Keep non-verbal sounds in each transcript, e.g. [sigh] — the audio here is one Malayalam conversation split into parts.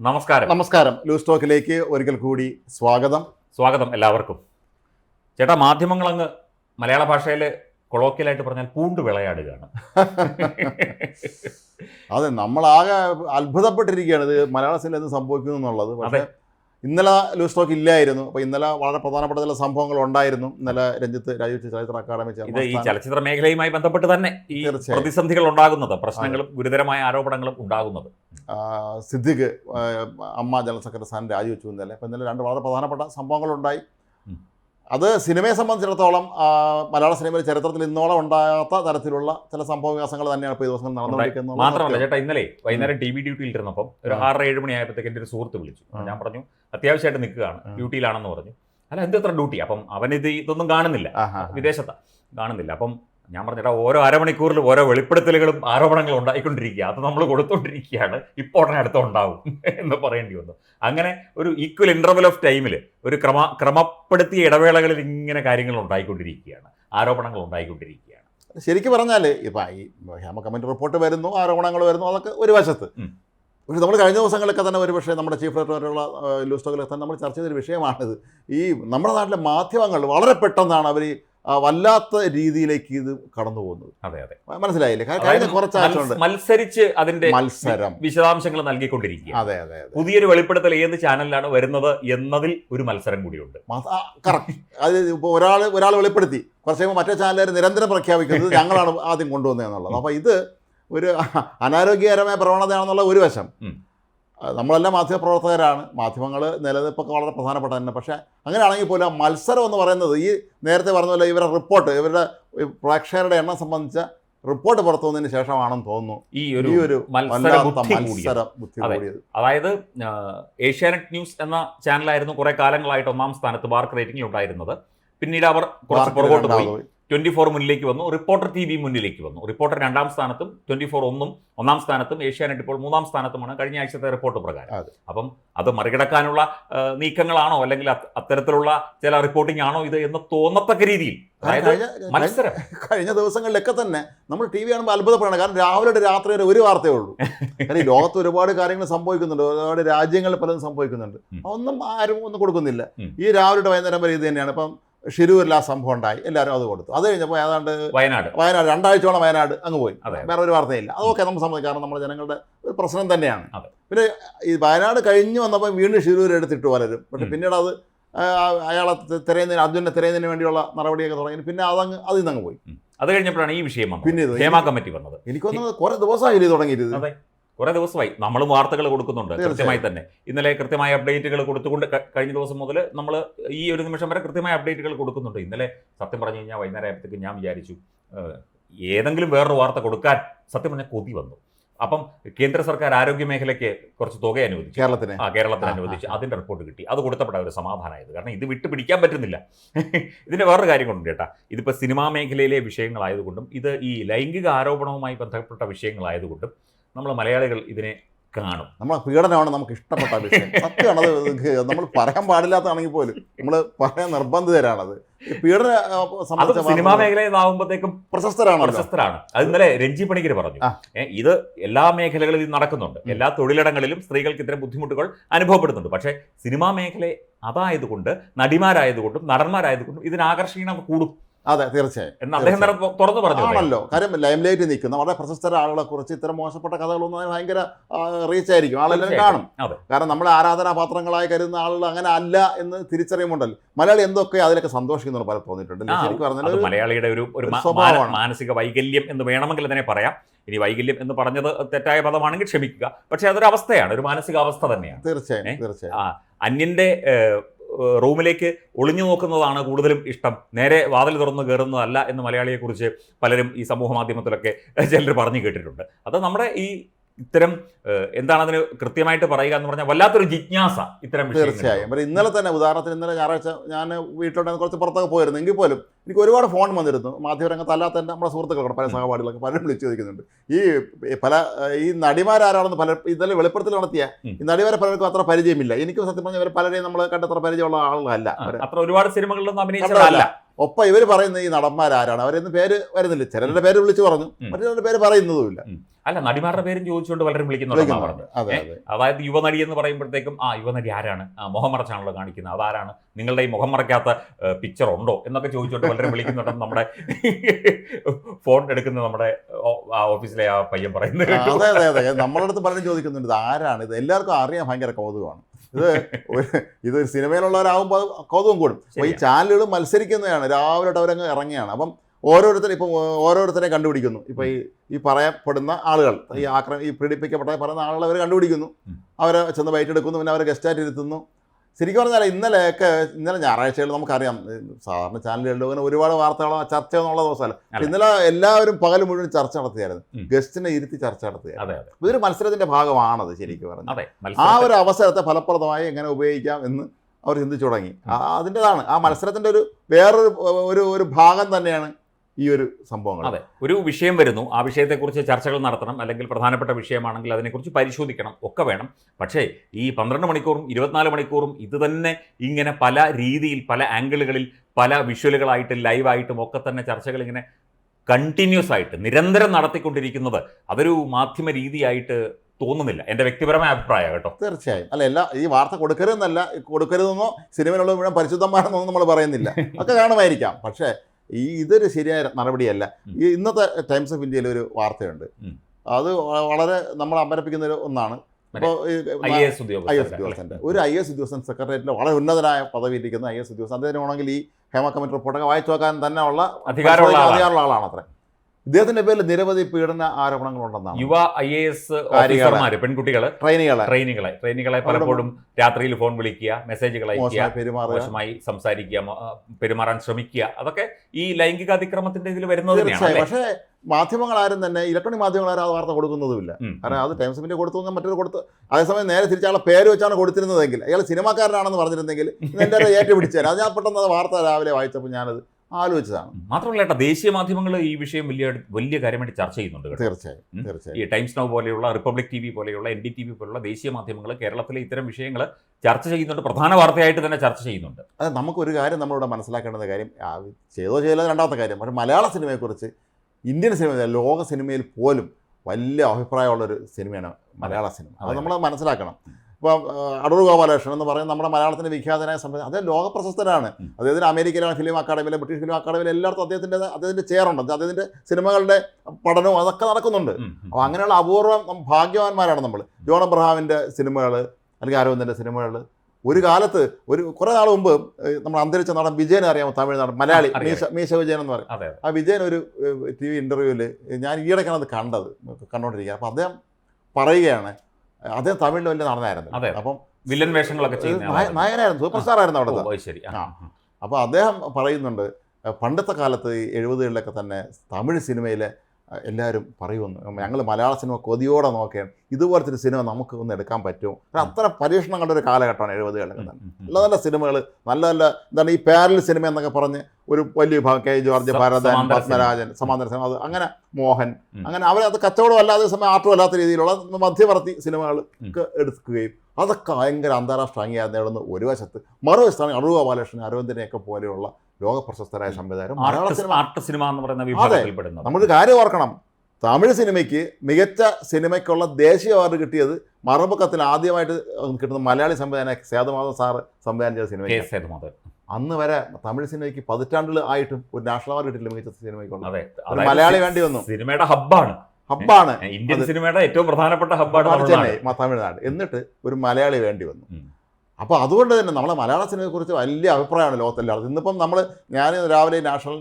നമസ്കാരം. നമസ്കാരം. ലൂസ് ടോക്കിലേക്ക് ഒരിക്കൽ കൂടി സ്വാഗതം. സ്വാഗതം എല്ലാവർക്കും. ചേട്ടാ മാധ്യമങ്ങൾ അങ്ങ് മലയാള ഭാഷയിൽ കൊളോക്കിയലായിട്ട് പറഞ്ഞാൽ പൂണ്ട് വിളയാടുകയാണ്. [laughs] അതെ നമ്മളാകെ അത്ഭുതപ്പെട്ടിരിക്കുകയാണ്. ഇത് മലയാള സിനിമ എന്ന് സംഭവിക്കുന്നു എന്നുള്ളത്. പക്ഷേ ഇന്നലെ ലൂസ് ടോക്ക് ഇല്ലായിരുന്നു. അപ്പോൾ ഇന്നലെ വളരെ പ്രധാനപ്പെട്ട ചില സംഭവങ്ങൾ ഉണ്ടായിരുന്നു. ഇന്നലെ രഞ്ജിത്ത് രാജീവ് ചലച്ചിത്ര അക്കാദമി ഇത് ഈ ചലച്ചിത്ര മേഖലയുമായി ബന്ധപ്പെട്ട് തന്നെ ഈ പ്രതിസന്ധികൾ ഉണ്ടാകുന്നത് പ്രശ്നങ്ങളും ഗുരുതരമായ ആരോപണങ്ങളും ഉണ്ടാകുന്നത്. സിദ്ദിഖ് അമ്മ ജനറൽ സെക്രട്ടറി സ്ഥാനം രാജിവെച്ചു ഇന്നലെ. അപ്പോൾ ഇന്നലെ രണ്ട് വളരെ പ്രധാനപ്പെട്ട സംഭവങ്ങളുണ്ടായി. അത് സിനിമയെ സംബന്ധിച്ചിടത്തോളം മലയാള സിനിമയിൽ ചരിത്രത്തിൽ ഇന്നോളം ഉണ്ടാകാത്ത തരത്തിലുള്ള ചില സംഭവ വികാസങ്ങൾ തന്നെയാണ് ഇപ്പോൾ ഈ ദിവസങ്ങൾ നടന്നുകൊണ്ടിരിക്കുന്നത്. മാത്രമല്ല ചേട്ടാ ഇന്നലെ വൈകുന്നേരം ടി വി ഡ്യൂട്ടിയിൽ ഇരുന്നപ്പം ഒരു ആറ് ഏഴ് മണിയായപ്പോഴത്തേക്ക് എന്റെ ഒരു സുഹൃത്ത് വിളിച്ചു. ഞാൻ പറഞ്ഞു അത്യാവശ്യമായിട്ട് നിൽക്കുകയാണ്. ഡ്യൂട്ടിയിലാണെന്ന് പറഞ്ഞു. അല്ല എന്ത് എത്ര ഡ്യൂട്ടി? അപ്പം അവനിത് ഇതൊന്നും കാണുന്നില്ല. വിദേശത്താണ് കാണുന്നില്ല. അപ്പം ഞാൻ പറഞ്ഞിട്ട് ഓരോ അരമണിക്കൂറിൽ ഓരോ വെളിപ്പെടുത്തലുകളും ആരോപണങ്ങളും ഉണ്ടായിക്കൊണ്ടിരിക്കുക. അത് നമ്മൾ കൊടുത്തുകൊണ്ടിരിക്കുകയാണ് ഇപ്പോൾ ഉടനെ അടുത്ത ഉണ്ടാവും എന്ന് പറയേണ്ടി വന്നു. അങ്ങനെ ഒരു ഈക്വൽ ഇന്റർവൽ ഓഫ് ടൈമിൽ ഒരു ക്രമ ക്രമപ്പെടുത്തിയ ഇടവേളകളിൽ ഇങ്ങനെ കാര്യങ്ങൾ ഉണ്ടായിക്കൊണ്ടിരിക്കുകയാണ്. ആരോപണങ്ങൾ ഉണ്ടായിക്കൊണ്ടിരിക്കുകയാണ്. ശരിക്കും പറഞ്ഞാൽ ഇപ്പം ഈ ഹേമ കമ്മിറ്റി റിപ്പോർട്ട് വരുന്നു ആരോപണങ്ങൾ വരുന്നു അതൊക്കെ ഒരു വശത്ത്. പക്ഷേ നമ്മൾ കഴിഞ്ഞ ദിവസങ്ങളിലൊക്കെ തന്നെ ഒരു പക്ഷേ നമ്മുടെ ചീഫ് സെക്രട്ടറിയുള്ള ലൂസ്റ്റോക്കിലൊക്കെ തന്നെ നമ്മൾ ചർച്ച ചെയ്തൊരു വിഷയമാണിത്. ഈ നമ്മുടെ നാട്ടിലെ മാധ്യമങ്ങൾ വളരെ പെട്ടെന്നാണ് അവർ വല്ലാത്ത രീതിയിലേക്ക് ഇത് കടന്നു പോകുന്നത് അതെ അതെ. മനസ്സിലായില്ലേ? കഴിഞ്ഞ കുറച്ചാഴ്ചയുണ്ട് മത്സരിച്ച് അതിന്റെ മത്സരം. വിശദാംശങ്ങൾ നൽകിക്കൊണ്ടിരിക്കുക അതെ അതെ പുതിയൊരു വെളിപ്പെടുത്തൽ ഏത് ചാനലിലാണ് വരുന്നത് എന്നതിൽ ഒരു മത്സരം കൂടിയുണ്ട്. കറക്റ്റ് അത് ഇപ്പോൾ ഒരാൾ ഒരാൾ വെളിപ്പെടുത്തി. കുറച്ച് കഴിയുമ്പോൾ മറ്റേ ചാനലുകാർ നിരന്തരം പ്രഖ്യാപിക്കുന്നത് [laughs] ഞങ്ങളാണ് ആദ്യം കൊണ്ടുവന്നത് എന്നുള്ളത് അപ്പോൾ ഇത് ഒരു അനാരോഗ്യകരമായ പ്രവണതയാണെന്നുള്ള ഒരു വശം. നമ്മളെല്ലാം മാധ്യമപ്രവർത്തകരാണ്. മാധ്യമങ്ങൾ നിലനിൽപ്പൊക്കെ വളരെ പ്രധാനപ്പെട്ട തന്നെ. പക്ഷേ അങ്ങനെയാണെങ്കിൽ പോലും ആ മത്സരം എന്ന് പറയുന്നത് ഈ നേരത്തെ പറഞ്ഞ പോലെ ഇവരുടെ റിപ്പോർട്ട് ഇവരുടെ പ്രേക്ഷകരുടെ എണ്ണം സംബന്ധിച്ച റിപ്പോർട്ട് പുറത്തുവന്നതിന് ശേഷമാണെന്ന് തോന്നുന്നു. ഈ ഒരു മത്സര അതായത് ഏഷ്യാനെറ്റ് ന്യൂസ് എന്ന ചാനലായിരുന്നു കുറെ കാലങ്ങളായിട്ട് ഒന്നാം സ്ഥാനത്ത് ബാർക്ക് റേറ്റിംഗിൽ ഉണ്ടായിരുന്നത് പിന്നീട് അവർ കുറച്ച് പുറകോട്ട് പോയി. ട്വന്റി ഫോർ മുന്നിലേക്ക് വന്നു റിപ്പോർട്ടർ ടി വി മുന്നിലേക്ക് വന്നു. റിപ്പോർട്ടർ രണ്ടാം സ്ഥാനത്തും ട്വന്റി ഫോർ ഒന്നും ഒന്നാം സ്ഥാനത്തും ഏഷ്യാനെറ്റ് ഇപ്പോൾ മൂന്നാം സ്ഥാനത്തുമാണ് കഴിഞ്ഞ ആഴ്ചത്തെ റിപ്പോർട്ട് പ്രകാരം. അപ്പം അത് മറികടക്കാനുള്ള നീക്കങ്ങളാണോ അല്ലെങ്കിൽ അത്തരത്തിലുള്ള ചില റിപ്പോർട്ടിംഗ് ആണോ ഇത് എന്ന് തോന്നത്തക്ക രീതിയിൽ? മത്സരം. കഴിഞ്ഞ ദിവസങ്ങളിലൊക്കെ തന്നെ നമ്മൾ ടി വി കാണുമ്പോൾ അത്ഭുതപ്പെടണം. കാരണം രാവിലെ രാത്രി വരെ ഒരു വാർത്തയേ ഉള്ളൂ. കാരണം ഈ ലോകത്ത് ഒരുപാട് കാര്യങ്ങൾ സംഭവിക്കുന്നുണ്ട്. ഒരുപാട് രാജ്യങ്ങളിൽ പലതും സംഭവിക്കുന്നുണ്ട്. ഒന്നും ആരും ഒന്നും കൊടുക്കുന്നില്ല. ഈ രാവിലെ വൈകുന്നേരം വരെ ഇത് തന്നെയാണ്. ഇപ്പം ഷിരൂരിൽ ആ സംഭവം ഉണ്ടായി. എല്ലാവരും അത് കൊടുത്തു. അത് കഴിഞ്ഞപ്പോൾ ഏതാണ്ട് വയനാട്. വയനാട് രണ്ടാഴ്ചയോളം വയനാട് അങ്ങ് പോയി. വേറെ ഒരു വാർത്തയില്ല. അതൊക്കെ നമ്മൾ സംബന്ധിച്ച് കാരണം നമ്മുടെ ജനങ്ങളുടെ ഒരു പ്രശ്നം തന്നെയാണ്. പിന്നെ ഈ വയനാട് കഴിഞ്ഞു വന്നപ്പോൾ വീണ്ടും ഷിരൂർ എടുത്തിട്ട് പലരും. പക്ഷെ. പിന്നീട് അത് അയാളെ തിരയുന്നതിന് അർജുനെ തിരയുന്നതിന് വേണ്ടിയുള്ള നടപടിയൊക്കെ തുടങ്ങി. പിന്നെ അതങ്ങ് അതിൽ നിന്നങ്ങ് പോയി. അത് കഴിഞ്ഞപ്പോഴാണ് ഈ വിഷയം പിന്നെ ഹേമ കമ്മിറ്റി വന്നത്. എനിക്കൊന്നും കുറെ ദിവസമായി അതെ. കുറെ ദിവസമായി നമ്മൾ വാർത്തകൾ കൊടുക്കുന്നുണ്ട് കൃത്യമായി തന്നെ. ഇന്നലെ കൃത്യമായ അപ്ഡേറ്റുകൾ കൊടുത്തുകൊണ്ട് കഴിഞ്ഞ ദിവസം മുതൽ നമ്മൾ ഈ ഒരു നിമിഷം വരെ കൃത്യമായ അപ്ഡേറ്റുകൾ കൊടുക്കുന്നുണ്ട്. ഇന്നലെ സത്യം പറഞ്ഞു കഴിഞ്ഞാൽ വൈകുന്നേരം ആയപ്പോഴത്തേക്ക് ഞാൻ വിചാരിച്ചു ഏതെങ്കിലും വേറൊരു വാർത്ത കൊടുക്കാൻ സത്യം പറഞ്ഞാൽ കൊതി വന്നു. അപ്പം കേന്ദ്ര സർക്കാർ ആരോഗ്യ മേഖലയ്ക്ക് കുറച്ച് തുക അനുവദിച്ചു. കേരളത്തിന്. ആ കേരളത്തിന് അനുവദിച്ച്. അതിന്റെ റിപ്പോർട്ട് കിട്ടി. അത് കൊടുത്തപ്പെട്ട ഒരു സമാധാനമായത് കാരണം ഇത് വിട്ട് പിടിക്കാൻ പറ്റുന്നില്ല. ഇതിന്റെ വേറൊരു കാര്യം കൊണ്ടുണ്ട് കേട്ടാ ഇതിപ്പോൾ സിനിമാ മേഖലയിലെ വിഷയങ്ങളായതുകൊണ്ടും ഇത് ഈ ലൈംഗിക ആരോപണവുമായി ബന്ധപ്പെട്ട വിഷയങ്ങളായതുകൊണ്ടും നമ്മൾ മലയാളികൾ ഇതിനെ കാണും. നമ്മൾ പീഡനമാണ് നമുക്ക് ഇഷ്ടപ്പെട്ട വിഷയം. സത്യമാണ് അത് നമ്മൾ പറയാൻ പാടില്ലാത്തതാണെങ്കിൽ പോലും നമ്മൾ പറയാൻ നിർബന്ധിതരാണത്. പീഡന സംബന്ധിച്ച സിനിമാ മേഖലയിലാകുമ്പോഴത്തേക്കും പ്രശസ്തരാണ് പ്രശസ്തരാണ്. അത് ഇന്നലെ രഞ്ജി പണിക്കർ പറഞ്ഞു. ഇത് എല്ലാ മേഖലകളിലും നടക്കുന്നുണ്ട്. എല്ലാ തൊഴിലിടങ്ങളിലും സ്ത്രീകൾക്ക് ഇത്തരം ബുദ്ധിമുട്ടുകൾ അനുഭവപ്പെടുന്നുണ്ട്. പക്ഷേ സിനിമാ മേഖല അതായതുകൊണ്ട് നടിമാരായതുകൊണ്ടും നടന്മാരായതുകൊണ്ടും ഇതിന് ആകർഷണം കൂടും. അതെ തീർച്ചയായും. അദ്ദേഹം തുറന്നു പറഞ്ഞു ആണല്ലോ കാര്യം ലൈം ലൈറ്റ് നിൽക്കുന്ന. വളരെ പ്രശസ്തരായ ആളുകളെ കുറിച്ച് ഇത്തരം മോശപ്പെട്ട കഥകളൊന്നും ഭയങ്കര റീച്ച് ആയിരിക്കും. ആളെല്ലാം കാണും. കാരണം നമ്മളെ ആരാധനാപാത്രങ്ങളായി കരുതുന്ന ആളുകൾ അങ്ങനെ അല്ല എന്ന് തിരിച്ചറിയുമുണ്ടല്ലോ മലയാളി എന്തൊക്കെ അതിലൊക്കെ സന്തോഷിക്കുന്നു പല തോന്നിയിട്ടുണ്ട്. ശരിക്കും പറഞ്ഞാൽ മലയാളിയുടെ ഒരു സ്വഭാവമാണ്. മാനസിക വൈകല്യം എന്ന് വേണമെങ്കിൽ തന്നെ പറയാം. ഇനി വൈകല്യം എന്ന് പറഞ്ഞത് തെറ്റായ പദമാണെങ്കിൽ ക്ഷമിക്കുക. പക്ഷേ അതൊരു അവസ്ഥയാണ് ഒരു മാനസിക അവസ്ഥ തന്നെയാണ്. തീർച്ചയായും തീർച്ചയായും. അന്യന്റെ റൂമിലേക്ക് ഒളിഞ്ഞു നോക്കുന്നതാണ് കൂടുതലും ഇഷ്ടം. നേരെ വാതിൽ തുറന്ന് കയറുന്നതല്ല എന്ന് മലയാളിയെക്കുറിച്ച് പലരും ഈ സമൂഹ മാധ്യമത്തിലൊക്കെ ചിലർ പറഞ്ഞു കേട്ടിട്ടുണ്ട്. അത് നമ്മുടെ ഈ ഇത്തരം എന്താണ് അതിന് കൃത്യമായിട്ട് പറയുക എന്ന് പറഞ്ഞാൽ വല്ലാത്തൊരു ജിജ്ഞാസ ഇത്തരം. തീർച്ചയായും. പക്ഷേ ഇന്നലെ തന്നെ ഉദാഹരണത്തിന് ഇന്നലെ ഞായറാഴ്ച ഞാൻ വീട്ടിലോട്ട് കുറച്ച് പുറത്തൊക്കെ പോയിരുന്നു. എങ്കിൽ പോലും എനിക്ക് ഒരുപാട് ഫോൺ വന്നിരുന്നു. മാധ്യമരംഗത്ത് അല്ലാത്ത എന്റെ നമ്മുടെ സുഹൃത്തുക്കളുണ്ട് പല സഹപാഠികളൊക്കെ പലരും വിളിച്ചു ചോദിക്കുന്നുണ്ട്. ഈ പല ഈ നടിമാരാരാണെന്ന് പല ഇന്നലെ വെളിപ്പെടുത്തൽ നടത്തിയ ഈ നടിമാരെ പലർക്കും അത്ര പരിചയമില്ല. എനിക്ക് സത്യം പറഞ്ഞാൽ പലരെയും നമ്മൾ കണ്ടത്ര പരിചയമുള്ള ആളുകളല്ല. അത്ര ഒരുപാട് സിനിമകളിലൊന്നും അഭിനയിച്ചതല്ല ഒപ്പം ഇവർ പറയുന്ന ഈ നടന്മാരാരാണ്. അവരൊന്നും പേര് വരുന്നില്ല. ചിലരുടെ പേര് വിളിച്ചു പറഞ്ഞു. മറ്റുള്ളവരുടെ പേര് പറയുന്നതുമില്ല. അല്ല നടിമാരുടെ പേരും ചോദിച്ചുകൊണ്ട് പലരും വിളിക്കുന്നുണ്ട്. അതായത് യുവനടി എന്ന് പറയുമ്പോഴത്തേക്കും ആ യുവനടി ആരാണ്? ആ മുഖം മറച്ചാണല്ലോ കാണിക്കുന്നത്. അതാരാണ്? നിങ്ങളുടെ ഈ മുഖം മറയ്ക്കാത്ത പിക്ചർ ഉണ്ടോ? എന്നൊക്കെ ചോദിച്ചുകൊണ്ട് പലരും വിളിക്കുന്നുണ്ടെന്ന് നമ്മുടെ ഫോൺ എടുക്കുന്ന നമ്മുടെ ആ ഓഫീസിലെ ആ പയ്യൻ പറയുന്നത്. അതെ അതെ അതെ. നമ്മളടുത്ത് പലരും ചോദിക്കുന്നുണ്ട് ഇത് ആരാണ്? ഇത് എല്ലാവർക്കും അറിയാൻ ഭയങ്കര കൗതുകമാണ്. ഇത് ഇത് സിനിമയിലുള്ളവരാകുമ്പോൾ അത് കൗതുകം കൂടും. അപ്പോൾ ഈ. ചാനലുകൾ മത്സരിക്കുന്നതാണ്. രാവിലെ അവരങ്ങ് ഇറങ്ങിയാണ് അപ്പം ഓരോരുത്തരും ഇപ്പം ഓരോരുത്തരെ കണ്ടുപിടിക്കുന്നു. ഇപ്പം ഈ ഈ പറയപ്പെടുന്ന ആളുകൾ ഈ ആക്രമ ഈ പീഡിപ്പിക്കപ്പെട്ട പറയുന്ന ആളുകൾ അവർ കണ്ടുപിടിക്കുന്നു. അവരെ ചെന്ന് ബൈറ്റ് എടുക്കുന്നു പിന്നെ അവരെ ഗസ്റ്റായിട്ട് ഇരുത്തുന്നു. ശരിക്കും പറഞ്ഞാൽ ഇന്നലെയൊക്കെ ഇന്നലെ ഞായറാഴ്ചകൾ നമുക്കറിയാം സാധാരണ ചാനലുകളിൽ അങ്ങനെ ഒരുപാട് വാർത്തകളോ ചർച്ച എന്നുള്ള ദിവസമല്ല. ഇന്നലെ എല്ലാവരും പകൽ മുഴുവൻ ചർച്ച നടത്തിയായിരുന്നു. ഗസ്റ്റിനെ ഇരുത്തി ചർച്ച അതെ ഇതൊരു മത്സരത്തിന്റെ ഭാഗമാണത് ശരിക്കും പറഞ്ഞു ആ ഒരു അവസരത്തെ ഫലപ്രദമായി എങ്ങനെ ഉപയോഗിക്കാം എന്ന് അവർ ചിന്തിച്ചു തുടങ്ങി. അതിന്റെതാണ്. ആ മത്സരത്തിന്റെ ഒരു വേറൊരു ഒരു ഒരു ഭാഗം തന്നെയാണ് ഈ ഒരു സംഭവങ്ങൾ. അതെ. ഒരു വിഷയം വരുന്നു. ആ വിഷയത്തെക്കുറിച്ച് ചർച്ചകൾ നടത്തണം. അല്ലെങ്കിൽ പ്രധാനപ്പെട്ട വിഷയമാണെങ്കിൽ അതിനെക്കുറിച്ച് പരിശോധിക്കണം. ഒക്കെ വേണം. പക്ഷേ ഈ പന്ത്രണ്ട് മണിക്കൂറും ഇരുപത്തിനാല് മണിക്കൂറും ഇത് തന്നെ ഇങ്ങനെ പല രീതിയിൽ പല ആംഗിളുകളിൽ പല വിഷ്വലുകളായിട്ടും ലൈവായിട്ടും ഒക്കെ തന്നെ ചർച്ചകൾ ഇങ്ങനെ കണ്ടിന്യൂസ് ആയിട്ട് നിരന്തരം നടത്തിക്കൊണ്ടിരിക്കുന്നത് അതൊരു മാധ്യമ രീതിയായിട്ട് തോന്നുന്നില്ല. എന്റെ വ്യക്തിപരമായ അഭിപ്രായം കേട്ടോ. തീർച്ചയായും. അല്ല എല്ലാ ഈ വാർത്ത കൊടുക്കരുതെന്നല്ല കൊടുക്കരുതെന്നോ സിനിമയിലുള്ള മുഴുവൻ നമ്മൾ പറയുന്നില്ല. [laughs] ഒക്കെ കാണുമായിരിക്കാം. പക്ഷേ ഈ ഇതൊരു ശരിയായ നടപടിയല്ല. ഈ ഇന്നത്തെ ടൈംസ് ഓഫ് ഇന്ത്യയിൽ ഒരു വാർത്തയുണ്ട്. അത് വളരെ നമ്മൾ അമ്പരപ്പിക്കുന്ന ഒരു ഒന്നാണ്. ഇപ്പോൾ ഐ എസ് ഉദ്യോഗസ്ഥന്റെ. ഒരു ഐ എസ് ഉദ്യോഗസ്ഥൻ സെക്രട്ടേറിയറ്റിൽ വളരെ ഉന്നതനായ പദവിയിരിക്കുന്ന ഐ എസ് ഉദ്യോഗസ്ഥൻ. അദ്ദേഹത്തിനാണെങ്കിൽ ഈ ഹേമ കമ്മിറ്റി റിപ്പോർട്ടൊക്കെ വായിച്ചു നോക്കാൻ തന്നെ ഉള്ള. അധികാരമുള്ള ആളാണ്. അത്ര ഇദ്ദേഹത്തിന്റെ പേരിൽ നിരവധി പീഡന ആരോപണങ്ങളുണ്ടെന്നാണ്. യുവ ഐ എ എസ്. ഓഫീസർമാര് പെൺകുട്ടികൾ ട്രെയിനികളെ. ട്രെയിനികളെ. ട്രെയിനികളെ പലപ്പോഴും രാത്രിയിൽ ഫോൺ വിളിക്കുക മെസ്സേജുകൾ അയക്കുക മോശമായി സംസാരിക്കുക പെരുമാറാൻ ശ്രമിക്കുക. അതൊക്കെ ഈ ലൈംഗിക അതിക്രമത്തിന്റെ ഇതിൽ വരുന്നത് പക്ഷേ മാധ്യമങ്ങൾ ആരും മാധ്യമങ്ങളാരും തന്നെ ഇലക്ട്രോണിക് മാധ്യമങ്ങളാരും ആ വാർത്ത കൊടുക്കുന്നതുമില്ല. കാരണം അത് ടൈംസ് ഓഫ് കൊടുത്തു മറ്റൊരു കൊടുത്ത് അതേസമയം നേരെ തിരിച്ചാളെ പേര് വെച്ചാണ് കൊടുത്തിരുന്നതെങ്കിൽ അയാൾ സിനിമാക്കാരനാണെന്ന് പറഞ്ഞിരുന്നെങ്കിൽ എന്റെ ഏറ്റുപിടിച്ചേനെ അത് ഞാൻ പെട്ടെന്ന് വാർത്ത രാവിലെ വായിച്ചപ്പോൾ ഞാനത് ആലോചിച്ചതാണ്. മാത്രമല്ല ഏട്ടാ ദേശീയ മാധ്യമങ്ങൾ ഈ വിഷയം വലിയ വലിയ കാര്യമായിട്ട് ചർച്ച ചെയ്യുന്നുണ്ട്. തീർച്ചയായും തീർച്ചയായും. ഈ ടൈംസ് നൗ പോലെയുള്ള റിപ്പബ്ലിക് ടി വി പോലെയുള്ള എൻ ഡി ടി വി പോലുള്ള ദേശീയ മാധ്യമങ്ങൾ കേരളത്തിലെ ഇത്തരം വിഷയങ്ങൾ ചർച്ച ചെയ്യുന്നുണ്ട് പ്രധാന വാർത്തയായിട്ട് തന്നെ ചർച്ച ചെയ്യുന്നുണ്ട്. അത് നമുക്കൊരു കാര്യം നമ്മളിവിടെ മനസ്സിലാക്കേണ്ട കാര്യം ചെയ്തോ ചെയ്യലോ രണ്ടാമത്തെ കാര്യം പക്ഷേ മലയാള സിനിമയെക്കുറിച്ച് ഇന്ത്യൻ സിനിമ ലോക സിനിമയിൽ പോലും വലിയ അഭിപ്രായമുള്ളൊരു സിനിമയാണ് മലയാള സിനിമ. അത് നമ്മൾ മനസ്സിലാക്കണം. ഇപ്പം ആ, അടൂർ ഗോപാലകൃഷ്ണൻ എന്ന് പറയുന്ന നമ്മുടെ മലയാളത്തിന്റെ വിഖ്യാതനായ സംവിധാനം അദ്ദേഹം ലോകപ്രശസ്തനാണ്. അദ്ദേഹത്തിന് അമേരിക്കയിലാണ് ഫിലിം അക്കാഡമിയിലെ ബ്രിട്ടീഷ് ഫിലിം അക്കാഡമിയിലെ എല്ലായിടത്തും അദ്ദേഹത്തിന്റെ അദ്ദേഹത്തിന്റെ ചെയറുണ്ട്. അദ്ദേഹത്തിന്റെ സിനിമകളുടെ പഠനവും അതൊക്കെ നടക്കുന്നുണ്ട്. അപ്പോൾ അങ്ങനെയുള്ള അപൂർവം ഭാഗ്യവാന്മാരാണ് നമ്മൾ. ജോൺ അബ്രഹാമിന്റെ സിനിമകൾ അല്ലെങ്കിൽ അരവിന്ദന്റെ സിനിമകൾ. ഒരു കാലത്ത് ഒരു കുറേ നാൾ മുമ്പ് നമ്മൾ അന്തരിച്ച നടൻ വിജയനെ അറിയാമോ തമിഴ്നാട്? മലയാളി മീശ മീശ വിജയൻ എന്ന് പറയും. ആ വിജയൻ ഒരു ടി വി ഇന്റർവ്യൂവിൽ ഞാൻ ഈയിടയ്ക്കാണ് അത് കണ്ടത് കണ്ടുകൊണ്ടിരിക്കുക അപ്പോൾ അദ്ദേഹം പറയുകയാണ് അദ്ദേഹം തമിഴിൽ വലിയ നടനായിരുന്നു. അതെ. അപ്പം വില്ലൻ വേഷങ്ങളൊക്കെ നായകനായിരുന്നു സൂപ്പർ സ്റ്റാർ ആയിരുന്നു അവിടെ ശരി. ആ. അപ്പോൾ അദ്ദേഹം പറയുന്നുണ്ട് പണ്ടത്തെ കാലത്ത് എഴുപതുകളിലൊക്കെ തന്നെ തമിഴ് സിനിമയിലെ എല്ലാവരും പറയുമെന്ന് ഞങ്ങൾ മലയാള സിനിമ കൊതിയോടെ നോക്കുകയാണ് ഇതുപോലത്തെ ഒരു സിനിമ നമുക്ക് ഒന്ന് എടുക്കാൻ കാരണം അത്ര പരീക്ഷണങ്ങളുടെ ഒരു കാലഘട്ടമാണ് ഉം, നല്ല നല്ല സിനിമകൾ നല്ല നല്ല എന്താണ് ഈ പാരൽ സിനിമ എന്നൊക്കെ പറഞ്ഞ് ഒരു വലിയ വിഭാഗം കെ. ജോർജ് ഭരതൻ പത്മരാജൻ സമാന്തര സിനിമ അത് അങ്ങനെ മോഹൻ അങ്ങനെ അവർ അത് കച്ചവടം അല്ലാതെ സമയം ആർട്ടും അല്ലാത്ത രീതിയിലുള്ള മധ്യവർത്തി സിനിമകൾക്ക് എടുക്കുകയും അതൊക്കെ ഭയങ്കര അന്താരാഷ്ട്ര അംഗീകാരം നേടുന്ന ഒരു വശത്ത് മറുവശത്താണ് അറുവ ബാലകൃഷ്ണൻ അരവിന്ദനെയൊക്കെ പോലെയുള്ള ലോക പ്രശസ്തരായ സംവിധായകർ മലയാള സിനിമ ആർട്ട് സിനിമ എന്ന് പറയുന്ന വിഭാഗത്തിൽ പെടുന്നത്. നമ്മൾ കാര്യം ഓർക്കണം. തമിഴ് സിനിമയ്ക്ക് മികച്ച സിനിമയ്ക്കുള്ള ദേശീയ അവാർഡ് കിട്ടിയത് മറുപക്കത്തിൽ ആദ്യമായിട്ട് കിട്ടുന്ന മലയാളി സംവിധാന സേതുമാധവൻ സാറ് സംവിധാനം ചെയ്ത സിനിമ അന്ന് വരെ തമിഴ് സിനിമയ്ക്ക് പതിറ്റാണ്ടിൽ ആയിട്ടും ഒരു നാഷണൽ അവാർഡ് കിട്ടില്ല മികച്ച സിനിമയ്ക്കുള്ള മലയാളി വേണ്ടി വന്നു. സിനിമയുടെ ഹബ്ബാണ്. ഹബ്ബാണ്. ഇന്ത്യൻ സിനിമയുടെ ഏറ്റവും പ്രധാനപ്പെട്ട ഹബ്ബാണ് തമിഴ്നാട് ചെന്നൈ മ- തമിഴ്നാട്. എന്നിട്ട് ഒരു മലയാളി വേണ്ടി വന്നു. അപ്പോൾ അതുകൊണ്ട് തന്നെ നമ്മളെ മലയാള സിനിമയെക്കുറിച്ച് വലിയ അഭിപ്രായമാണ് ലോകത്തെല്ലാവരും ഇന്നിപ്പം നമ്മൾ ഞാൻ രാവിലെ നാഷണൽ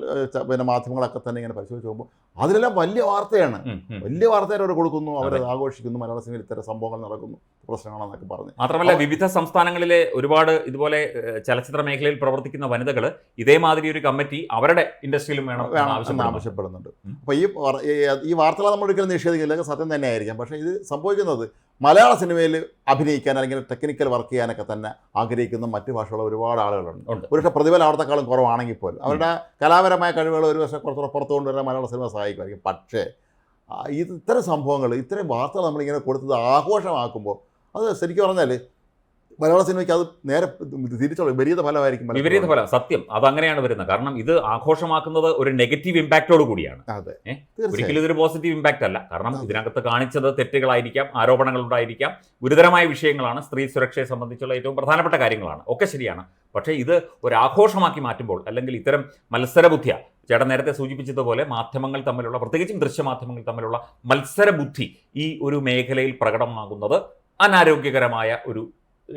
പിന്നെ മാധ്യമങ്ങളൊക്കെ തന്നെ ഇങ്ങനെ പരിശോധിച്ച് പോകുമ്പോൾ അതിലെല്ലാം വലിയ വാർത്തയാണ്. വലിയ വാർത്തകൾ അവർ കൊടുക്കുന്നു അവർ ആഘോഷിക്കുന്നു മലയാള സിനിമയിൽ ഇത്തരം സംഭവങ്ങൾ നടക്കുന്നു പ്രശ്നങ്ങളെന്നൊക്കെ പറഞ്ഞു. മാത്രമല്ല വിവിധ സംസ്ഥാനങ്ങളിലെ ഒരുപാട് ഇതുപോലെ ചലച്ചിത്ര മേഖലയിൽ പ്രവർത്തിക്കുന്ന വനിതകൾ ഇതേമാതിരി ഒരു കമ്മിറ്റി അവരുടെ ഇൻഡസ്ട്രിയിലും വേണം വേണം ആവശ്യപ്പെടുന്നുണ്ട്. അപ്പോൾ ഈ ഈ- ഈ വാർത്തകൾ നമ്മൾ ഒരിക്കലും നിഷേധിക്കില്ല സത്യം തന്നെ ആയിരിക്കാം പക്ഷേ ഇത് സംഭവിക്കുന്നത് മലയാള സിനിമയിൽ അഭിനയിക്കാൻ അല്ലെങ്കിൽ ടെക്നിക്കൽ വർക്ക് ചെയ്യാനൊക്കെ തന്നെ ആഗ്രഹിക്കുന്ന മറ്റു ഭാഷയുള്ള ഒരുപാട് ആളുകളുണ്ട്. ഒരുപക്ഷെ പ്രതിഫലം അവിടത്തെക്കാളും കുറവാണെങ്കിൽ പോലും അവരുടെ കലാപരമായ കഴിവുകൾ ഒരു വർഷം കുറച്ചുകൂടെ പുറത്തു കൊണ്ടുവരാൻ മലയാള സിനിമ സഹായിക്കുമായിരിക്കും. പക്ഷേ ഇത്തരം സംഭവങ്ങൾ ഇത്തരം വാർത്തകൾ നമ്മളിങ്ങനെ കൊടുത്തത് ആഘോഷമാക്കുമ്പോൾ അത് ശരിക്കും പറഞ്ഞാൽ മലയാള സിനിമയ്ക്ക് അത് നേരെ തിരിച്ചുള്ള വിപരീത ഫലമായിരിക്കും. വിപരീത ഫലം. സത്യം. അത് അങ്ങനെയാണ് വരുന്നത്. കാരണം ഇത് ആഘോഷമാക്കുന്നത് ഒരു നെഗറ്റീവ് ഇമ്പാക്റ്റോട് കൂടിയാണ്. അതെ? ഒരിക്കലും ഇതൊരു പോസിറ്റീവ് ഇമ്പാക്റ്റ് അല്ല കാരണം. ഇതിനകത്ത് കാണിച്ചത് തെറ്റുകളായിരിക്കാം ആരോപണങ്ങൾ ഉണ്ടായിരിക്കാം ഗുരുതരമായ വിഷയങ്ങളാണ് സ്ത്രീ സുരക്ഷയെ സംബന്ധിച്ചുള്ള ഏറ്റവും പ്രധാനപ്പെട്ട കാര്യങ്ങളാണ്. ഒക്കെ ശരിയാണ്. പക്ഷേ ഇത് ഒരു ആഘോഷമാക്കി മാറ്റുമ്പോൾ അല്ലെങ്കിൽ ഇത്തരം മത്സരബുദ്ധിയ ചേട്ടൻ നേരത്തെ സൂചിപ്പിച്ചതുപോലെ മാധ്യമങ്ങൾ തമ്മിലുള്ള പ്രത്യേകിച്ചും ദൃശ്യമാധ്യമങ്ങൾ തമ്മിലുള്ള മത്സരബുദ്ധി ഈ ഒരു മേഖലയിൽ പ്രകടമാകുന്നത് അനാരോഗ്യകരമായ ഒരു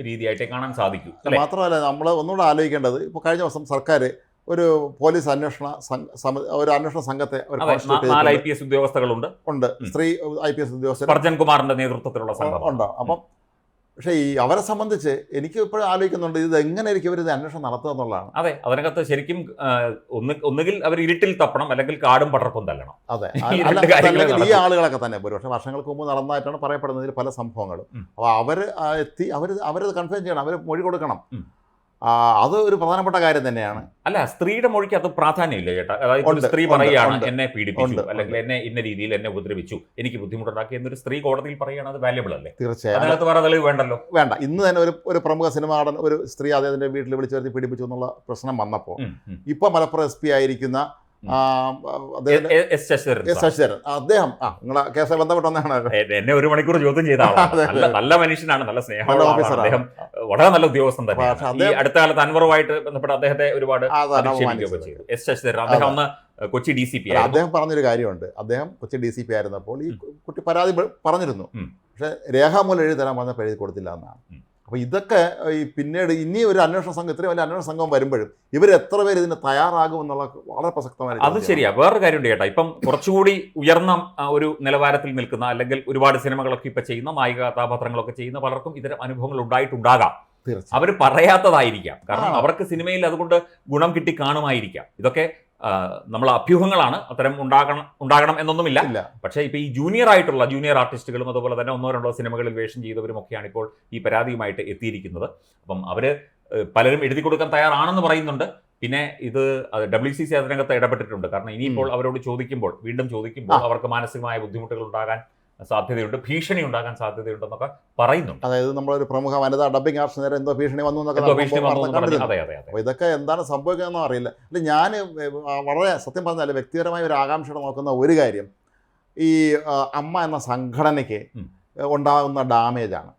രീതിയായിട്ടേ കാണാൻ സാധിക്കൂ മാത്രമല്ല നമ്മൾ ഒന്നുകൂടെ ആലോചിക്കേണ്ടത് ഇപ്പോൾ കഴിഞ്ഞ ദിവസം സർക്കാർ ഒരു പോലീസ് അന്വേഷണ ഒരു അന്വേഷണ സംഘത്തെ നാല് ഐ പി എസ് ഉദ്യോഗസ്ഥകളുണ്ട് ഉണ്ട്. സ്ത്രീ ഐ പി എസ് ഉദ്യോഗസ്ഥർ കുമാറിന്റെ നേതൃത്വത്തിലുള്ള സംഘം. ഉണ്ട്. അപ്പം പക്ഷേ ഈ അവരെ സംബന്ധിച്ച് എനിക്ക് ഇപ്പോഴും ആലോചിക്കുന്നുണ്ട് ഇത് എങ്ങനെയായിരിക്കും ഇവർ ഇത് അന്വേഷണം നടത്തുക എന്നുള്ളതാണ്. അതെ അതിനകത്ത് ശരിക്കും ഒന്ന് ഒന്നുകിൽ അവർ ഇരുട്ടിൽ തപ്പണം അല്ലെങ്കിൽ കാടും പടർപ്പും തല്ലണം. അതെ ഈ അല്ലെങ്കിൽ ആളുകളൊക്കെ തന്നെ ഒരുപക്ഷെ വർഷങ്ങൾക്ക് മുമ്പ് നടന്നതായിട്ടാണ് പറയപ്പെടുന്നതിൽ പല സംഭവങ്ങളും. അപ്പോൾ അവർ എത്തി അവർ അവരത് കൺഫേം ചെയ്യണം അവർ മൊഴി കൊടുക്കണം. അത് ഒരു പ്രധാനപ്പെട്ട കാര്യം തന്നെയാണ്. അല്ല സ്ത്രീയുടെ മൊഴിക്ക് അത് പ്രാധാന്യമില്ല ചേട്ടാ. അതായത് സ്ത്രീ പറയുകയാണ് എന്നെ പീഡിപ്പിച്ചു അല്ലെങ്കിൽ എന്നെ ഇന്ന രീതിയിൽ എന്നെ ഉപദ്രവിച്ചു എനിക്ക് ബുദ്ധിമുട്ടുണ്ടാക്കി എന്നൊരു സ്ത്രീ കോടതിയിൽ പറയുകയാണ് അത് വാല്യബിൾ അല്ലേ? തീർച്ചയായും. അതിനകത്ത് വേറെ തെളിവ് വേണ്ടല്ലോ? വേണ്ട. ഇന്ന് തന്നെ ഒരു ഒരു പ്രമുഖ സിനിമ നടൻ ഒരു സ്ത്രീ അദ്ദേഹത്തിന്റെ വീട്ടിൽ വിളിച്ചു വരുത്തി പീഡിപ്പിച്ചു എന്നുള്ള പ്രശ്നം വന്നപ്പോൾ. ഇപ്പൊ മലപ്പുറം എസ് പി ആയിരിക്കുന്ന എസ് ശശിധരൻ അദ്ദേഹം ആ നിങ്ങളെ കേസ് ബന്ധപ്പെട്ട് ഒന്നാണ് എന്നെ ഒരു മണിക്കൂർ ചോദ്യം ചെയ്ത നല്ല മനുഷ്യനാണ് നല്ല സ്നേഹം സ്നേഹമുള്ള അദ്ദേഹം. വളരെ നല്ല ഉദ്യോഗസ്ഥൻ തന്നെ അടുത്ത കാലത്ത് അൻവറുമായിട്ട് ബന്ധപ്പെട്ട് അദ്ദേഹത്തെ ഒരുപാട്. ചെയ്തു. എസ് ശശിധരൻ. അദ്ദേഹം അന്ന് കൊച്ചി ഡി സി പി അദ്ദേഹം പറഞ്ഞൊരു കാര്യമുണ്ട്. അദ്ദേഹം കൊച്ചി ഡി സി പി ആയിരുന്നപ്പോൾ ഈ കുട്ടി പരാതി പറഞ്ഞിരുന്നു. പക്ഷേ രേഖാമൂലം എഴുതി തരാൻ പറഞ്ഞപ്പോൾ എഴുതി കൊടുത്തില്ല എന്നാണ്. അപ്പോൾ ഇതൊക്കെ ഈ പിന്നീട് ഇനി ഒരു അന്വേഷണ സംഘം ഇത്രയും വലിയ അന്വേഷണ സംഘം വരുമ്പോഴും ഇവർ എത്ര പേര് ഇതിന് തയ്യാറാകുമെന്നുള്ള വളരെ പ്രസക്തമായ അത് ശരിയാണ് ശരിയാ. വേറൊരു കാര്യമുണ്ട് കേട്ടോ ഇപ്പം കുറച്ചുകൂടി ഉയർന്ന ഒരു നിലവാരത്തിൽ നിൽക്കുന്ന അല്ലെങ്കിൽ ഒരുപാട് സിനിമകളൊക്കെ ഇപ്പം ചെയ്യുന്ന നായിക കഥാപാത്രങ്ങളൊക്കെ ചെയ്യുന്ന പലർക്കും ഇത്തരം അനുഭവങ്ങൾ ഉണ്ടായിട്ടുണ്ടാകാം. അവർ പറയാത്തതായിരിക്കാം. കാരണം അവർക്ക് സിനിമയിൽ അതുകൊണ്ട് ഗുണം കിട്ടി കാണുമായിരിക്കാം. ഇതൊക്കെ നമ്മൾ അഭ്യൂഹങ്ങളാണ് അത്തരം ഉണ്ടാകണം ഉണ്ടാകണം എന്നൊന്നുമില്ല. പക്ഷേ ഇപ്പോൾ ഈ ജൂനിയർ ആയിട്ടുള്ള ജൂനിയർ ആർട്ടിസ്റ്റുകളും അതുപോലെ തന്നെ ഒന്നോ രണ്ടോ സിനിമകളിൽ വേഷം ചെയ്തവരും ഒക്കെയാണ് ഇപ്പോൾ ഈ പരാതിയുമായിട്ട് എത്തിയിരിക്കുന്നത്. അപ്പം അവർ പലരും എഴുതി കൊടുക്കാൻ തയ്യാറാണെന്ന് പറയുന്നുണ്ട്. പിന്നെ ഇത് ഡബ്ല്യു സി സി അതിനകത്ത് ഇടപെട്ടിട്ടുണ്ട്. കാരണം ഇനിയിപ്പോൾ അവരോട് ചോദിക്കുമ്പോൾ വീണ്ടും ചോദിക്കുമ്പോൾ അവർക്ക് മാനസികമായ ബുദ്ധിമുട്ടുകൾ ഉണ്ടാകാൻ സാധ്യതയുണ്ട് ഭീഷണി ഉണ്ടാകാൻ സാധ്യതയുണ്ടെന്നൊക്കെ പറയുന്നുണ്ട്. അതായത് നമ്മളൊരു പ്രമുഖ വനിതാ ഡബിംഗ് ആർട്സ് നേരെ എന്തോ ഭീഷണി വന്നു എന്നൊക്കെ ഇതൊക്കെ എന്താണ് സംഭവിക്കുന്നതെന്ന് അറിയില്ല. അല്ല ഞാൻ വളരെ സത്യം പറഞ്ഞാൽ വ്യക്തിപരമായ ഒരു ആകാംക്ഷയോടെ നോക്കുന്ന ഒരു കാര്യം ഈ അമ്മ എന്ന സംഘടനയ്ക്ക്. ഉണ്ടാകുന്ന ഡാമേജാണ്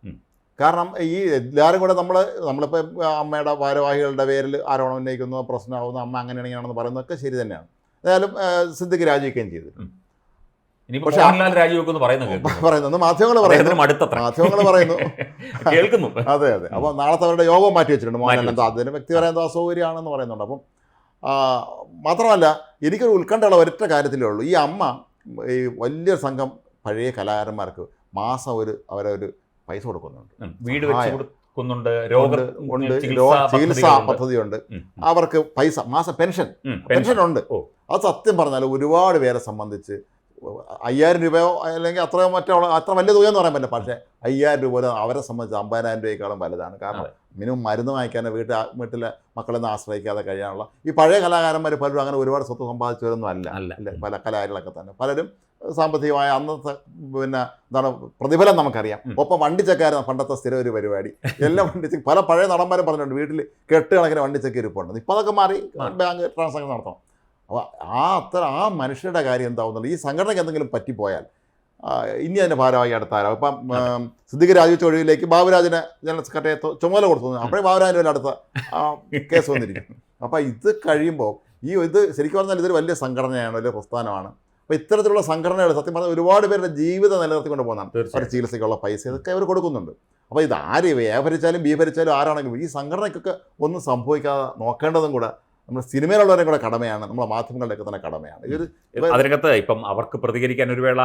കാരണം ഈ എല്ലാവരും കൂടെ നമ്മൾ നമ്മളിപ്പോൾ അമ്മയുടെ ഭാരവാഹികളുടെ പേരിൽ ആരോപണം ഉന്നയിക്കുന്നു പ്രശ്നമാകുന്നു അമ്മ അങ്ങനെയാണ് ഇങ്ങനെയാണെന്ന് പറയുന്നതൊക്കെ ശരി തന്നെയാണ്. ഏതായാലും സിദ്ധിക്ക് സിദ്ദിഖ് രാജിവെക്കുകയും ചെയ്തു. പക്ഷേ മോഹൻലാൽ രാജിവെക്കുന്നു പറയുന്നത്. [laughs] പറയുന്നത് മാധ്യമങ്ങൾ പറയുന്നു. അടുത്തത്ര. മാധ്യമങ്ങൾ പറയുന്നു. [laughs] കേൾക്കുന്നു. [laughs] അതെ അതെ. അപ്പോൾ നാളത്തെ അവരുടെ യോഗം മാറ്റി വെച്ചിട്ടുണ്ട് മോഹൻലാൽ. അതിന് വ്യക്തിപരമായ അസൗകര്യമാണെന്ന് പറയുന്നുണ്ട്. അപ്പം മാത്രമല്ല എനിക്കൊരു ഉത്കണ്ഠയുള്ള ഒരൊറ്റ കാര്യത്തിലേ ഉള്ളൂ. ഈ അമ്മ ഈ വലിയ സംഘം പഴയ കലാകാരന്മാർക്ക് മാസം ഒരു അവരെ ഒരു പൈസ കൊടുക്കുന്നുണ്ട്. വീട് വെച്ച്. കൊടുക്കുന്നുണ്ട്. ഉണ്ട്, ചികിത്സാ പദ്ധതിയുണ്ട്. അവർക്ക് പൈസ മാസ പെൻഷൻ. പെൻഷൻ. ഉണ്ട് അത് സത്യം പറഞ്ഞാൽ ഒരുപാട് പേരെ സംബന്ധിച്ച് അയ്യായിരം രൂപയോ അല്ലെങ്കിൽ അത്രയോ മറ്റോ അത്ര വലിയ തുകയെന്ന് പറയാൻ പറ്റില്ല. പക്ഷേ അയ്യായിരം രൂപ പോലും അവരെ സംബന്ധിച്ച് അമ്പതിനായിരം രൂപയേക്കാളും വലുതാണ്. കാരണം. മിനിമം മരുന്ന് വാങ്ങിക്കാനോ വീട്ടിൽ വീട്ടിലെ മക്കളൊന്നും ആശ്രയിക്കാതെ കഴിയാനുള്ള ഈ പഴയ കലാകാരന്മാർ പലരും അങ്ങനെ ഒരുപാട് സ്വത്ത് സമ്പാദിച്ചവരൊന്നും അല്ല. അല്ല. പല കലാകാരികളൊക്കെ തന്നെ. പലരും സാമ്പത്തികമായ അന്നത്തെ പിന്നെ എന്താണ് പ്രതിഫലം നമുക്കറിയാം. ഒപ്പം വണ്ടിച്ചക്കാരും പണ്ടത്തെ സ്ഥിരം ഒരു പരിപാടി. എല്ലാം വണ്ടിച്ചക്ക് പല പഴയ നടന്മാരും പറഞ്ഞിട്ടുണ്ട്. വീട്ടിൽ കെട്ടുകണക്കിന് വണ്ടിച്ചക്ക് ഇരിപ്പുണ്ട്. ഇപ്പോൾ അതൊക്കെ മാറി. ബാങ്ക് ട്രാൻസാക്ഷൻ നടത്തണം. അപ്പോൾ ആ അത്ര ആ മനുഷ്യരുടെ കാര്യം എന്താവുന്നുണ്ട്? ഈ സംഘടനയ്ക്ക് എന്തെങ്കിലും പറ്റിപ്പോയാൽ ഇനി അതിന്റെ ഭാരമായി അടുത്ത ആരോ ഇപ്പം സിദ്ദിഖ് രാജിവെച്ച ഒഴിവിലേക്ക് ബാബുരാജിനെ ജനറൽ സെക്രട്ടറിയെ ചുമതല കൊടുത്തു. അപ്പോഴേ ബാബുരാജിന് വല്ല അടുത്ത കേസ് വന്നിരിക്കും. അപ്പോൾ ഇത് കഴിയുമ്പോൾ ഈ ഇത് ശരിക്കും പറഞ്ഞാൽ ഇതൊരു വലിയ സംഘടനയാണ് വലിയ പ്രസ്ഥാനമാണ്. അപ്പോൾ ഇത്തരത്തിലുള്ള സംഘടനകൾ സത്യം പറഞ്ഞാൽ ഒരുപാട് പേരുടെ ജീവിതം നിലനിർത്തിക്കൊണ്ട് പോകുന്നതാണ്. അവരുടെ തീർച്ചയായും ചികിത്സയ്ക്കുള്ള പൈസ ഇതൊക്കെ അവർ കൊടുക്കുന്നുണ്ട്. അപ്പോൾ ഇത് ആര് എ ഭരിച്ചാലും ബി ഭരിച്ചാലും ആരാണെങ്കിലും ഈ സംഘടനയ്ക്കൊക്കെ ഒന്നും സംഭവിക്കാതെ നോക്കേണ്ടതും കൂടെ നമ്മൾ സിനിമയിലുള്ളവരെയും കൂടെ കടമയാണ് നമ്മുടെ മാധ്യമങ്ങളുടെയൊക്കെ തന്നെ കടമയാണ്. ഇതൊരു അതിനകത്ത് ഇപ്പം അവർക്ക് പ്രതികരിക്കാൻ ഒരു വേള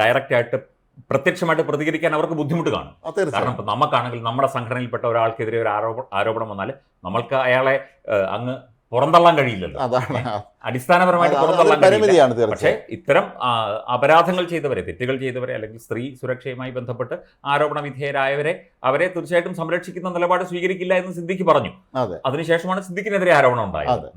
ഡയറക്റ്റ് ആയിട്ട് പ്രത്യക്ഷമായിട്ട് പ്രതികരിക്കാൻ അവർക്ക് ബുദ്ധിമുട്ട് കാണും. കാരണം ഇപ്പം നമുക്കാണെങ്കിൽ നമ്മുടെ സംഘടനയിൽപ്പെട്ട ഒരാൾക്കെതിരെ ഒരു ആരോപണം ആരോപണം വന്നാൽ നമ്മൾക്ക് അയാളെ അങ്ങ് പുറന്തള്ളാൻ കഴിയില്ലല്ലോ. അതാണ്. അടിസ്ഥാനപരമായിട്ട് പുറന്തള്ളാൻ പരിമിതിയാണ് പക്ഷേ ഇത്തരം അപരാധങ്ങൾ ചെയ്തവരെ തെറ്റുകൾ ചെയ്തവരെ അല്ലെങ്കിൽ സ്ത്രീ സുരക്ഷയുമായി ബന്ധപ്പെട്ട് ആരോപണ വിധേയരായവരെ അവരെ തീർച്ചയായിട്ടും സംരക്ഷിക്കുന്ന നിലപാട് സ്വീകരിക്കില്ല എന്ന് സിദ്ദിഖ് പറഞ്ഞു. അതെ. അതിനുശേഷമാണ് സിദ്ദിഖിനെതിരെ ആരോപണം ഉണ്ടായത്.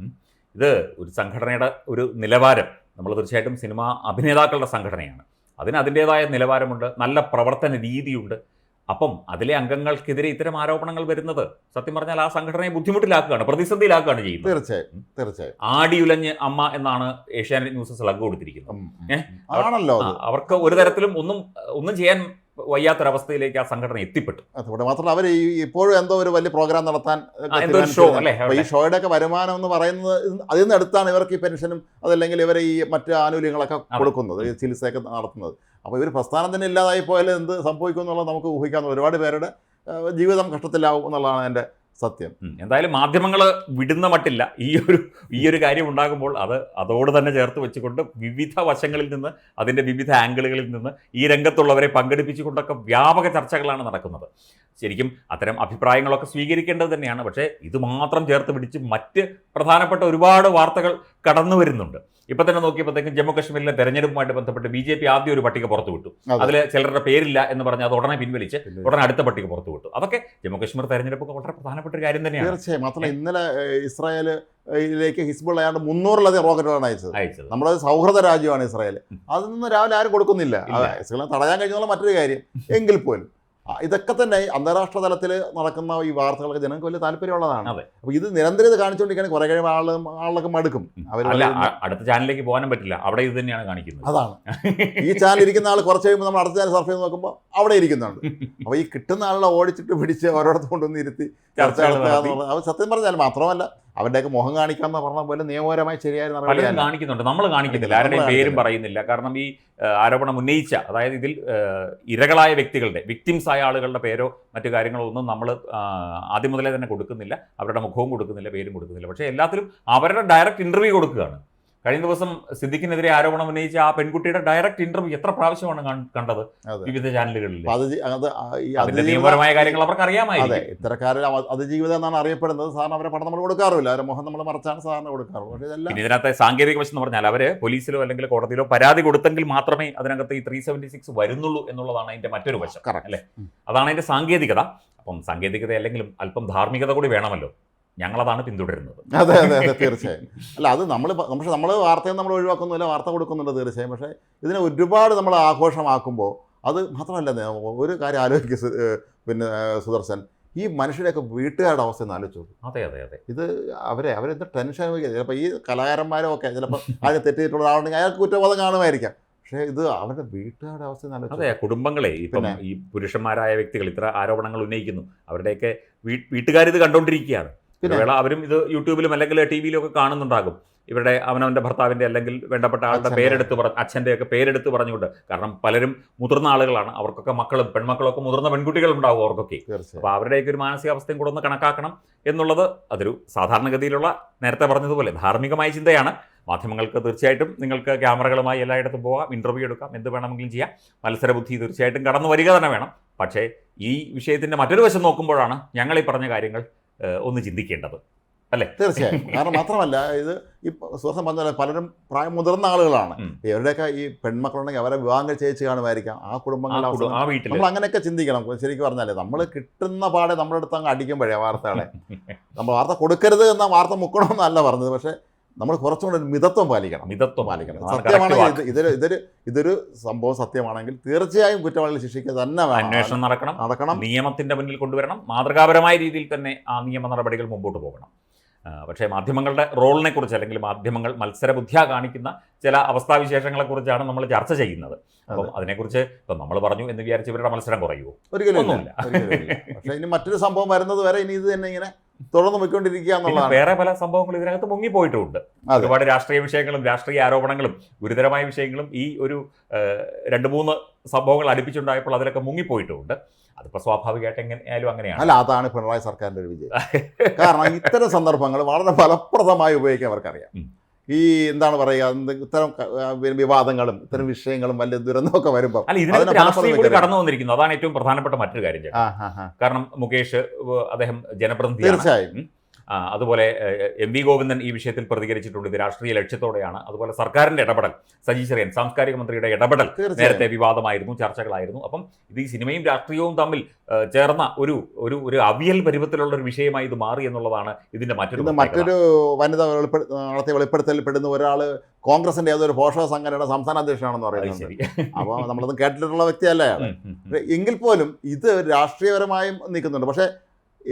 ഇത് ഒരു സംഘടനയുടെ ഒരു നിലവാരം. നമ്മൾ തീർച്ചയായിട്ടും സിനിമാ അഭിനേതാക്കളുടെ സംഘടനയാണ്. അതിന് അതിന്റെതായ നിലവാരമുണ്ട്. നല്ല പ്രവർത്തന രീതിയുണ്ട്. അപ്പം അതിലെ അംഗങ്ങൾക്കെതിരെ ഇത്തരം ആരോപണങ്ങൾ വരുന്നത് സത്യം പറഞ്ഞാൽ ആ സംഘടനയെ ബുദ്ധിമുട്ടിലാക്കുകയാണ് പ്രതിസന്ധിയിലാക്കുകയാണ് ചെയ്യുന്നത് തീർച്ചയായും തീർച്ചയായും ആടിയുലഞ്ഞ് അമ്മ എന്നാണ് ഏഷ്യാനെറ്റ് ന്യൂസ് സ്ലഗ് കൊടുത്തിരിക്കുന്നത്? ആണല്ലോ അവർക്ക് ഒരു തരത്തിലും ഒന്നും ഒന്നും ചെയ്യാൻ വയ്യാത്തൊരവസ്ഥയിലേക്ക് ആ സംഘടന എത്തിപ്പെട്ടു അതുകൊണ്ട് മാത്രമല്ല അവർ ഇപ്പോഴും എന്തോ ഒരു വലിയ പ്രോഗ്രാം നടത്താൻ ഷോ. അല്ലേ ഈ? ഷോയുടെ ഒക്കെ വരുമാനം എന്ന് പറയുന്നത് അതിൽ നിന്ന് എടുത്താണ് ഇവർക്ക് ഈ പെൻഷനും അതല്ലെങ്കിൽ ഇവരെ ഈ മറ്റു ആനുകൂല്യങ്ങളൊക്കെ. കൊടുക്കുന്നത് ചികിത്സയൊക്കെ നടത്തുന്നത് അപ്പോൾ ഇവർ പ്രസ്ഥാനം തന്നെ ഇല്ലാതായി പോയാൽ എന്ത് സംഭവിക്കും എന്നുള്ളത് നമുക്ക് ഊഹിക്കാവുന്ന ഒരുപാട് പേരുടെ ജീവിതം കഷ്ടത്തിലാവും എന്നുള്ളതാണ് എന്റെ സത്യം. എന്തായാലും മാധ്യമങ്ങൾ വിടുന്ന മട്ടില്ല. ഈ ഒരു ഈ ഒരു കാര്യം ഉണ്ടാകുമ്പോൾ അത് അതോട് തന്നെ ചേർത്ത് വെച്ചുകൊണ്ട് വിവിധ വശങ്ങളിൽ നിന്ന് അതിന്റെ വിവിധ ആംഗിളുകളിൽ നിന്ന് ഈ രംഗത്തുള്ളവരെ പങ്കെടുപ്പിച്ചുകൊണ്ടൊക്കെ വ്യാപക ചർച്ചകളാണ് നടക്കുന്നത്. ശരിക്കും അത്തരം അഭിപ്രായങ്ങളൊക്കെ സ്വീകരിക്കേണ്ടത് തന്നെയാണ്. പക്ഷേ ഇത് മാത്രം ചേർത്ത് പിടിച്ച് മറ്റ് പ്രധാനപ്പെട്ട ഒരുപാട് വാർത്തകൾ കടന്നു വരുന്നുണ്ട് ഇപ്പൊ തന്നെ നോക്കിയപ്പോഴത്തേക്കും ജമ്മു കാശ്മീരിലെ തെരഞ്ഞെടുപ്പുമായിട്ട് ബന്ധപ്പെട്ട് ബി ജെ പി ആദ്യം ഒരു പട്ടിക പുറത്തു വിട്ടു. അതെ. അതിൽ ചിലരുടെ പേരില്ല എന്ന് പറഞ്ഞ് അത് ഉടനെ പിൻവലിച്ച് ഉടനെ അടുത്ത പട്ടിക പുറത്തു വിട്ടു. അതൊക്കെ ജമ്മു കാശ്മീർ തെരഞ്ഞെടുപ്പ് വളരെ പ്രധാനപ്പെട്ട ഒരു കാര്യം തന്നെയാണ്. തീർച്ചയായും. മാത്രമല്ല ഇന്നലെ ഇസ്രായേൽ ഇസ്രായേലിലേക്ക് ഹിസ്ബുൾ ഏതാണ്ട് മുന്നൂറിലധികം റോക്കറ്റുകളാണ് അയച്ചത്. അയച്ചത്. നമ്മുടെ സൗഹൃദ രാജ്യമാണ് ഇസ്രായേൽ അതിൽ നിന്ന് രാവിലെ ആരും കൊടുക്കുന്നില്ല. ഇസ്രായേലിനെ തടയാൻ കഴിഞ്ഞുള്ള മറ്റൊരു കാര്യം. എങ്കിൽ പോലും ഇതൊക്കെ തന്നെ അന്താരാഷ്ട്ര തലത്തിൽ നടക്കുന്ന ഈ വാർത്തകളൊക്കെ ജനങ്ങൾക്ക് വലിയ താല്പര്യമുള്ളതാണ്. അതെ. അപ്പോൾ ഇത് നിരന്തരം ഇത് കാണിച്ചുകൊണ്ടിരിക്കുകയാണെങ്കിൽ കുറേ കഴിയുമ്പോൾ ആളുകൾ ആളൊക്കെ മടുക്കും. അവർ അടുത്ത ചാനലിലേക്ക് പോകാനും പറ്റില്ല. അവിടെ ഇത് തന്നെയാണ് കാണിക്കുന്നത്. അതാണ്. [laughs] ഈ ചാനൽ ഇരിക്കുന്ന ആൾ കുറച്ച് കഴിയുമ്പോൾ നമ്മൾ അടുത്ത ചാനൽ സർഫ് ചെയ്ത് നോക്കുമ്പോൾ അവിടെ ഇരിക്കുന്നുണ്ട്. അപ്പോൾ ഈ കിട്ടുന്ന ആളെ ഓടിച്ചിട്ട് പിടിച്ച് ഓരോടത്ത് കൊണ്ടുവന്ന് ഇരുത്തി ചർച്ച നടത്തുക നടത്തി. എന്നുള്ളത് അത് സത്യം പറഞ്ഞാൽ മാത്രമല്ല അവരുടെയൊക്കെ മുഖം കാണിക്കാമെന്ന് പറഞ്ഞ പോലെ നിയമപരമായി ശരിയായ കാണിക്കുന്നുണ്ട്. നമ്മൾ കാണിക്കുന്നില്ല. ആരുടെയും പേരും പറയുന്നില്ല. കാരണം ഈ ആരോപണം ഉന്നയിച്ച അതായത് ഇതിൽ ഇരകളായ വ്യക്തികളുടെ വിക്ടിംസ് ആയ ആളുകളുടെ പേരോ മറ്റു കാര്യങ്ങളോ ഒന്നും നമ്മൾ ആദ്യം മുതലേ തന്നെ കൊടുക്കുന്നില്ല. അവരുടെ മുഖവും കൊടുക്കുന്നില്ല പേരും കൊടുക്കുന്നില്ല. പക്ഷേ എല്ലാത്തിലും അവരുടെ ഡയറക്റ്റ് ഇന്റർവ്യൂ കൊടുക്കുകയാണ്. കഴിഞ്ഞ ദിവസം സിദ്ദിഖിനെതിരെ ആരോപണം ഉന്നയിച്ച ആ പെൺകുട്ടിയുടെ ഡയറക്റ്റ് ഇന്റർവ്യൂ എത്ര പ്രാവശ്യമാണ് കണ്ടത്? വിവിധ ചാനലുകളിൽ നിയമപരമായ കാര്യങ്ങൾ അവർക്ക് അതെ അറിയാമായിരിക്കും ഇത്തരക്കാരിൽ അതിജീവിതം എന്നാണ് അറിയപ്പെടുന്നത്. സാറിന് അവരെ പണം നമ്മൾ കൊടുക്കാറില്ല. അവരെ മുഖം നമ്മൾ മറച്ചാണ് സാറിന് കൊടുക്കാറുള്ളൂ പക്ഷേ ഇതെല്ലാം ഇതിനകത്തെ സാങ്കേതിക വശം എന്ന് പറഞ്ഞാൽ അവർ പോലീസിലോ അല്ലെങ്കിൽ കോടതിയിലോ പരാതി കൊടുത്തെങ്കിൽ മാത്രമേ അതിനകത്ത് ഈ ത്രീ സെവന്റി സിക്സ് വരുന്നുള്ളൂ എന്നുള്ളതാണ് അതിന്റെ മറ്റൊരു വശം അല്ലേ? അതാണ് അതിന്റെ സാങ്കേതികത. അപ്പം സാങ്കേതികത അല്ലെങ്കിലും അല്പം ധാർമ്മികത കൂടി വേണമല്ലോ. ഞങ്ങളതാണ് പിന്തുടരുന്നത്. അതെ അതെ അതെ തീർച്ചയായും. അല്ല അത് നമ്മൾ പക്ഷേ നമ്മൾ വാർത്തയും നമ്മൾ ഒഴിവാക്കുന്നില്ല വാർത്ത കൊടുക്കുന്നുണ്ട് തീർച്ചയായും. പക്ഷേ ഇതിനെ ഒരുപാട് നമ്മൾ ആഘോഷമാക്കുമ്പോൾ അത് മാത്രമല്ല ഒരു കാര്യം ആലോചിക്കുക പിന്നെ സുദർശൻ ഈ മനുഷ്യരെയൊക്കെ വീട്ടുകാരുടെ അവസ്ഥ ഒന്ന് ആലോചിച്ചു. അതെ അതെ അതെ. ഇത് അവരെ അവരെന്ത് ടെൻഷൻ അനുഭവിക്കുക ചിലപ്പോൾ ഈ കലാകാരന്മാരും ഒക്കെ ചിലപ്പോൾ ആദ്യം തെറ്റിയിട്ടുള്ള ആളുണ്ടെങ്കിൽ അയാൾക്ക് കുറ്റബോധം കാണുമായിരിക്കാം. പക്ഷേ ഇത് അവരുടെ വീട്ടുകാരുടെ അവസ്ഥ അതെ കുടുംബങ്ങളെ ഇപ്പം ഈ പുരുഷന്മാരായ വ്യക്തികൾ ഇത്ര ആരോപണങ്ങൾ ഉന്നയിക്കുന്നു. അവരുടെയൊക്കെ വീട്ടുകാരിത് കണ്ടുകൊണ്ടിരിക്കുകയാണ്? വേള അവരും ഇത് യൂട്യൂബിലും അല്ലെങ്കിൽ ടി വിയിലും ഒക്കെ കാണുന്നുണ്ടാകും. ഇവരുടെ അവനവന്റെ ഭർത്താവിന്റെ അല്ലെങ്കിൽ വേണ്ടപ്പെട്ട ആളുടെ. പേരെടുത്ത് പറ അച്ഛന്റെ ഒക്കെ പേരെടുത്ത് പറഞ്ഞുകൊണ്ട് കാരണം പലരും മുതിർന്ന ആളുകളാണ്. അവർക്കൊക്കെ മക്കളും പെൺമക്കളൊക്കെ മുതിർന്ന പെൺകുട്ടികൾ ഉണ്ടാവും അവർക്കൊക്കെ. അപ്പോൾ അവരുടെയൊക്കെ ഒരു മാനസികാവസ്ഥയും കൂടെ ഒന്ന് കണക്കാക്കണം എന്നുള്ളത് അതൊരു സാധാരണഗതിയിലുള്ള നേരത്തെ പറഞ്ഞതുപോലെ ധാർമ്മികമായ ചിന്തയാണ്. മാധ്യമങ്ങൾക്ക് തീർച്ചയായിട്ടും നിങ്ങൾക്ക് ക്യാമറകളുമായി എല്ലായിടത്തും പോകാം ഇന്റർവ്യൂ എടുക്കാം എന്ത് വേണമെങ്കിലും ചെയ്യാം. മത്സരബുദ്ധി തീർച്ചയായിട്ടും കടന്നു വരിക തന്നെ വേണം. പക്ഷേ ഈ വിഷയത്തിന്റെ മറ്റൊരു വശം നോക്കുമ്പോഴാണ് ഞങ്ങൾ ഈ പറഞ്ഞ കാര്യങ്ങൾ ഒന്ന് ചിന്തിക്കേണ്ടത്. തീർച്ചയായും. കാരണം മാത്രമല്ല ഇത് ഈ സുഹൃത്തം പറഞ്ഞ പോലെ പലരും പ്രായം മുതിർന്ന ആളുകളാണ്. ഇവരുടെയൊക്കെ ഈ പെൺമക്കളുണ്ടെങ്കിൽ അവരെ വിവാഹം കഴിച്ച് കാണുമായിരിക്കാം. ആ കുടുംബങ്ങളുടെ നമ്മൾ അങ്ങനെയൊക്കെ ചിന്തിക്കണം. ശരിക്കും പറഞ്ഞാലേ നമ്മൾ കിട്ടുന്ന പാടെ നമ്മുടെ അടുത്ത് അങ്ങ് അടിക്കുമ്പോഴേ വാർത്തകളെ. [laughs] നമ്മൾ വാർത്ത കൊടുക്കരുത് എന്ന വാർത്ത മുക്കണമെന്നല്ല പറഞ്ഞത്. പക്ഷേ നമ്മൾ കുറച്ചും കൂടെ മിതത്വം പാലിക്കണം. മിതത്വം പാലിക്കണം. സത്യമാണെങ്കിൽ. ഇതൊരു ഇതൊരു ഇതൊരു സംഭവം സത്യമാണെങ്കിൽ തീർച്ചയായും കുറ്റവാളികൾ ശിക്ഷിക്കുക തന്നെ അന്വേഷണം നടക്കണം. നടക്കണം. നിയമത്തിന്റെ മുന്നിൽ കൊണ്ടുവരണം. മാതൃകാപരമായ രീതിയിൽ തന്നെ ആ നിയമ നടപടികൾ മുമ്പോട്ട് പോകണം. പക്ഷേ മാധ്യമങ്ങളുടെ റോളിനെ കുറിച്ച് അല്ലെങ്കിൽ മാധ്യമങ്ങൾ മത്സരബുദ്ധിയാ കാണിക്കുന്ന ചില അവസ്ഥാവിശേഷങ്ങളെ കുറിച്ചാണ് നമ്മൾ ചർച്ച ചെയ്യുന്നത്. അപ്പം അതിനെക്കുറിച്ച് ഇപ്പം നമ്മൾ പറഞ്ഞു എന്ന് വിചാരിച്ച് ഇവരുടെ മത്സരം കുറയുമോ ഒരിക്കലും. ഒന്നുമില്ല. പക്ഷേ ഇനി മറ്റൊരു സംഭവം വരുന്നത് വരെ ഇനി ഇത് തന്നെ ഇങ്ങനെ തുടർന്ന് പോയിക്കൊണ്ടിരിക്കുക എന്നുള്ളതാണ്. വേറെ പല സംഭവങ്ങളും ഇതിനകത്ത് മുങ്ങിപ്പോയിട്ടുമുണ്ട്. ഒരുപാട് രാഷ്ട്രീയ വിഷയങ്ങളും രാഷ്ട്രീയ ആരോപണങ്ങളും ഗുരുതരമായ വിഷയങ്ങളും ഈ ഒരു രണ്ട് മൂന്ന് സംഭവങ്ങൾ അടുപ്പിച്ചുണ്ടായപ്പോൾ അതിലൊക്കെ മുങ്ങിപ്പോയിട്ടുമുണ്ട് അതിപ്പോൾ സ്വാഭാവികമായിട്ട് എങ്ങനെയായാലും അങ്ങനെയാണ്. അല്ല അതാണ് പിണറായി സർക്കാരിന്റെ ഒരു വിജയം. കാരണം ഇത്തരം സന്ദർഭങ്ങൾ വളരെ ഫലപ്രദമായി ഉപയോഗിക്കാൻ അവർക്കറിയാം. ഈ എന്താണ് പറയുക ഇത്തരം വിവാദങ്ങളും ഇത്തരം വിഷയങ്ങളും വലിയ ദുരന്തമൊക്കെ വരുമ്പോൾ അല്ല ഇതിനകത്ത് രാഷ്ട്രീയം കൂടി കടന്നു വന്നിരിക്കുന്നു. അതാണ് ഏറ്റവും പ്രധാനപ്പെട്ട മറ്റൊരു കാര്യം. കാരണം മുകേഷ് അദ്ദേഹം ജനപ്രതിനിധി തീർച്ചയായും. അതുപോലെ എം വി ഗോവിന്ദൻ ഈ വിഷയത്തിൽ പ്രതികരിച്ചിട്ടുണ്ട്. ഇത് രാഷ്ട്രീയ ലക്ഷ്യത്തോടെയാണ്. അതുപോലെ സർക്കാരിന്റെ ഇടപെടൽ സജി ചെറിയൻ സാംസ്കാരിക മന്ത്രിയുടെ ഇടപെടൽ നേരത്തെ വിവാദമായിരുന്നു ചർച്ചകളായിരുന്നു. അപ്പം ഇത് ഈ സിനിമയും രാഷ്ട്രീയവും തമ്മിൽ ചേർന്ന ഒരു ഒരു ഒരു അവിയൽ പരുവത്തിലുള്ള ഒരു വിഷയമായി ഇത് മാറി എന്നുള്ളതാണ് ഇതിന്റെ മറ്റൊരു മറ്റൊരു വനിത നടത്തിയ വെളിപ്പെടുത്തലിൽ പെടുന്ന ഒരാൾ കോൺഗ്രസിന്റെ ഏതൊരു പോഷക സംഘടനയുടെ സംസ്ഥാന അധ്യക്ഷനാണെന്ന് പറയുന്നത് അപ്പോൾ നമ്മളത് കേട്ടിട്ടുള്ള വ്യക്തിയല്ലേ എങ്കിൽ പോലും ഇത് രാഷ്ട്രീയപരമായും നിൽക്കുന്നുണ്ട്. പക്ഷേ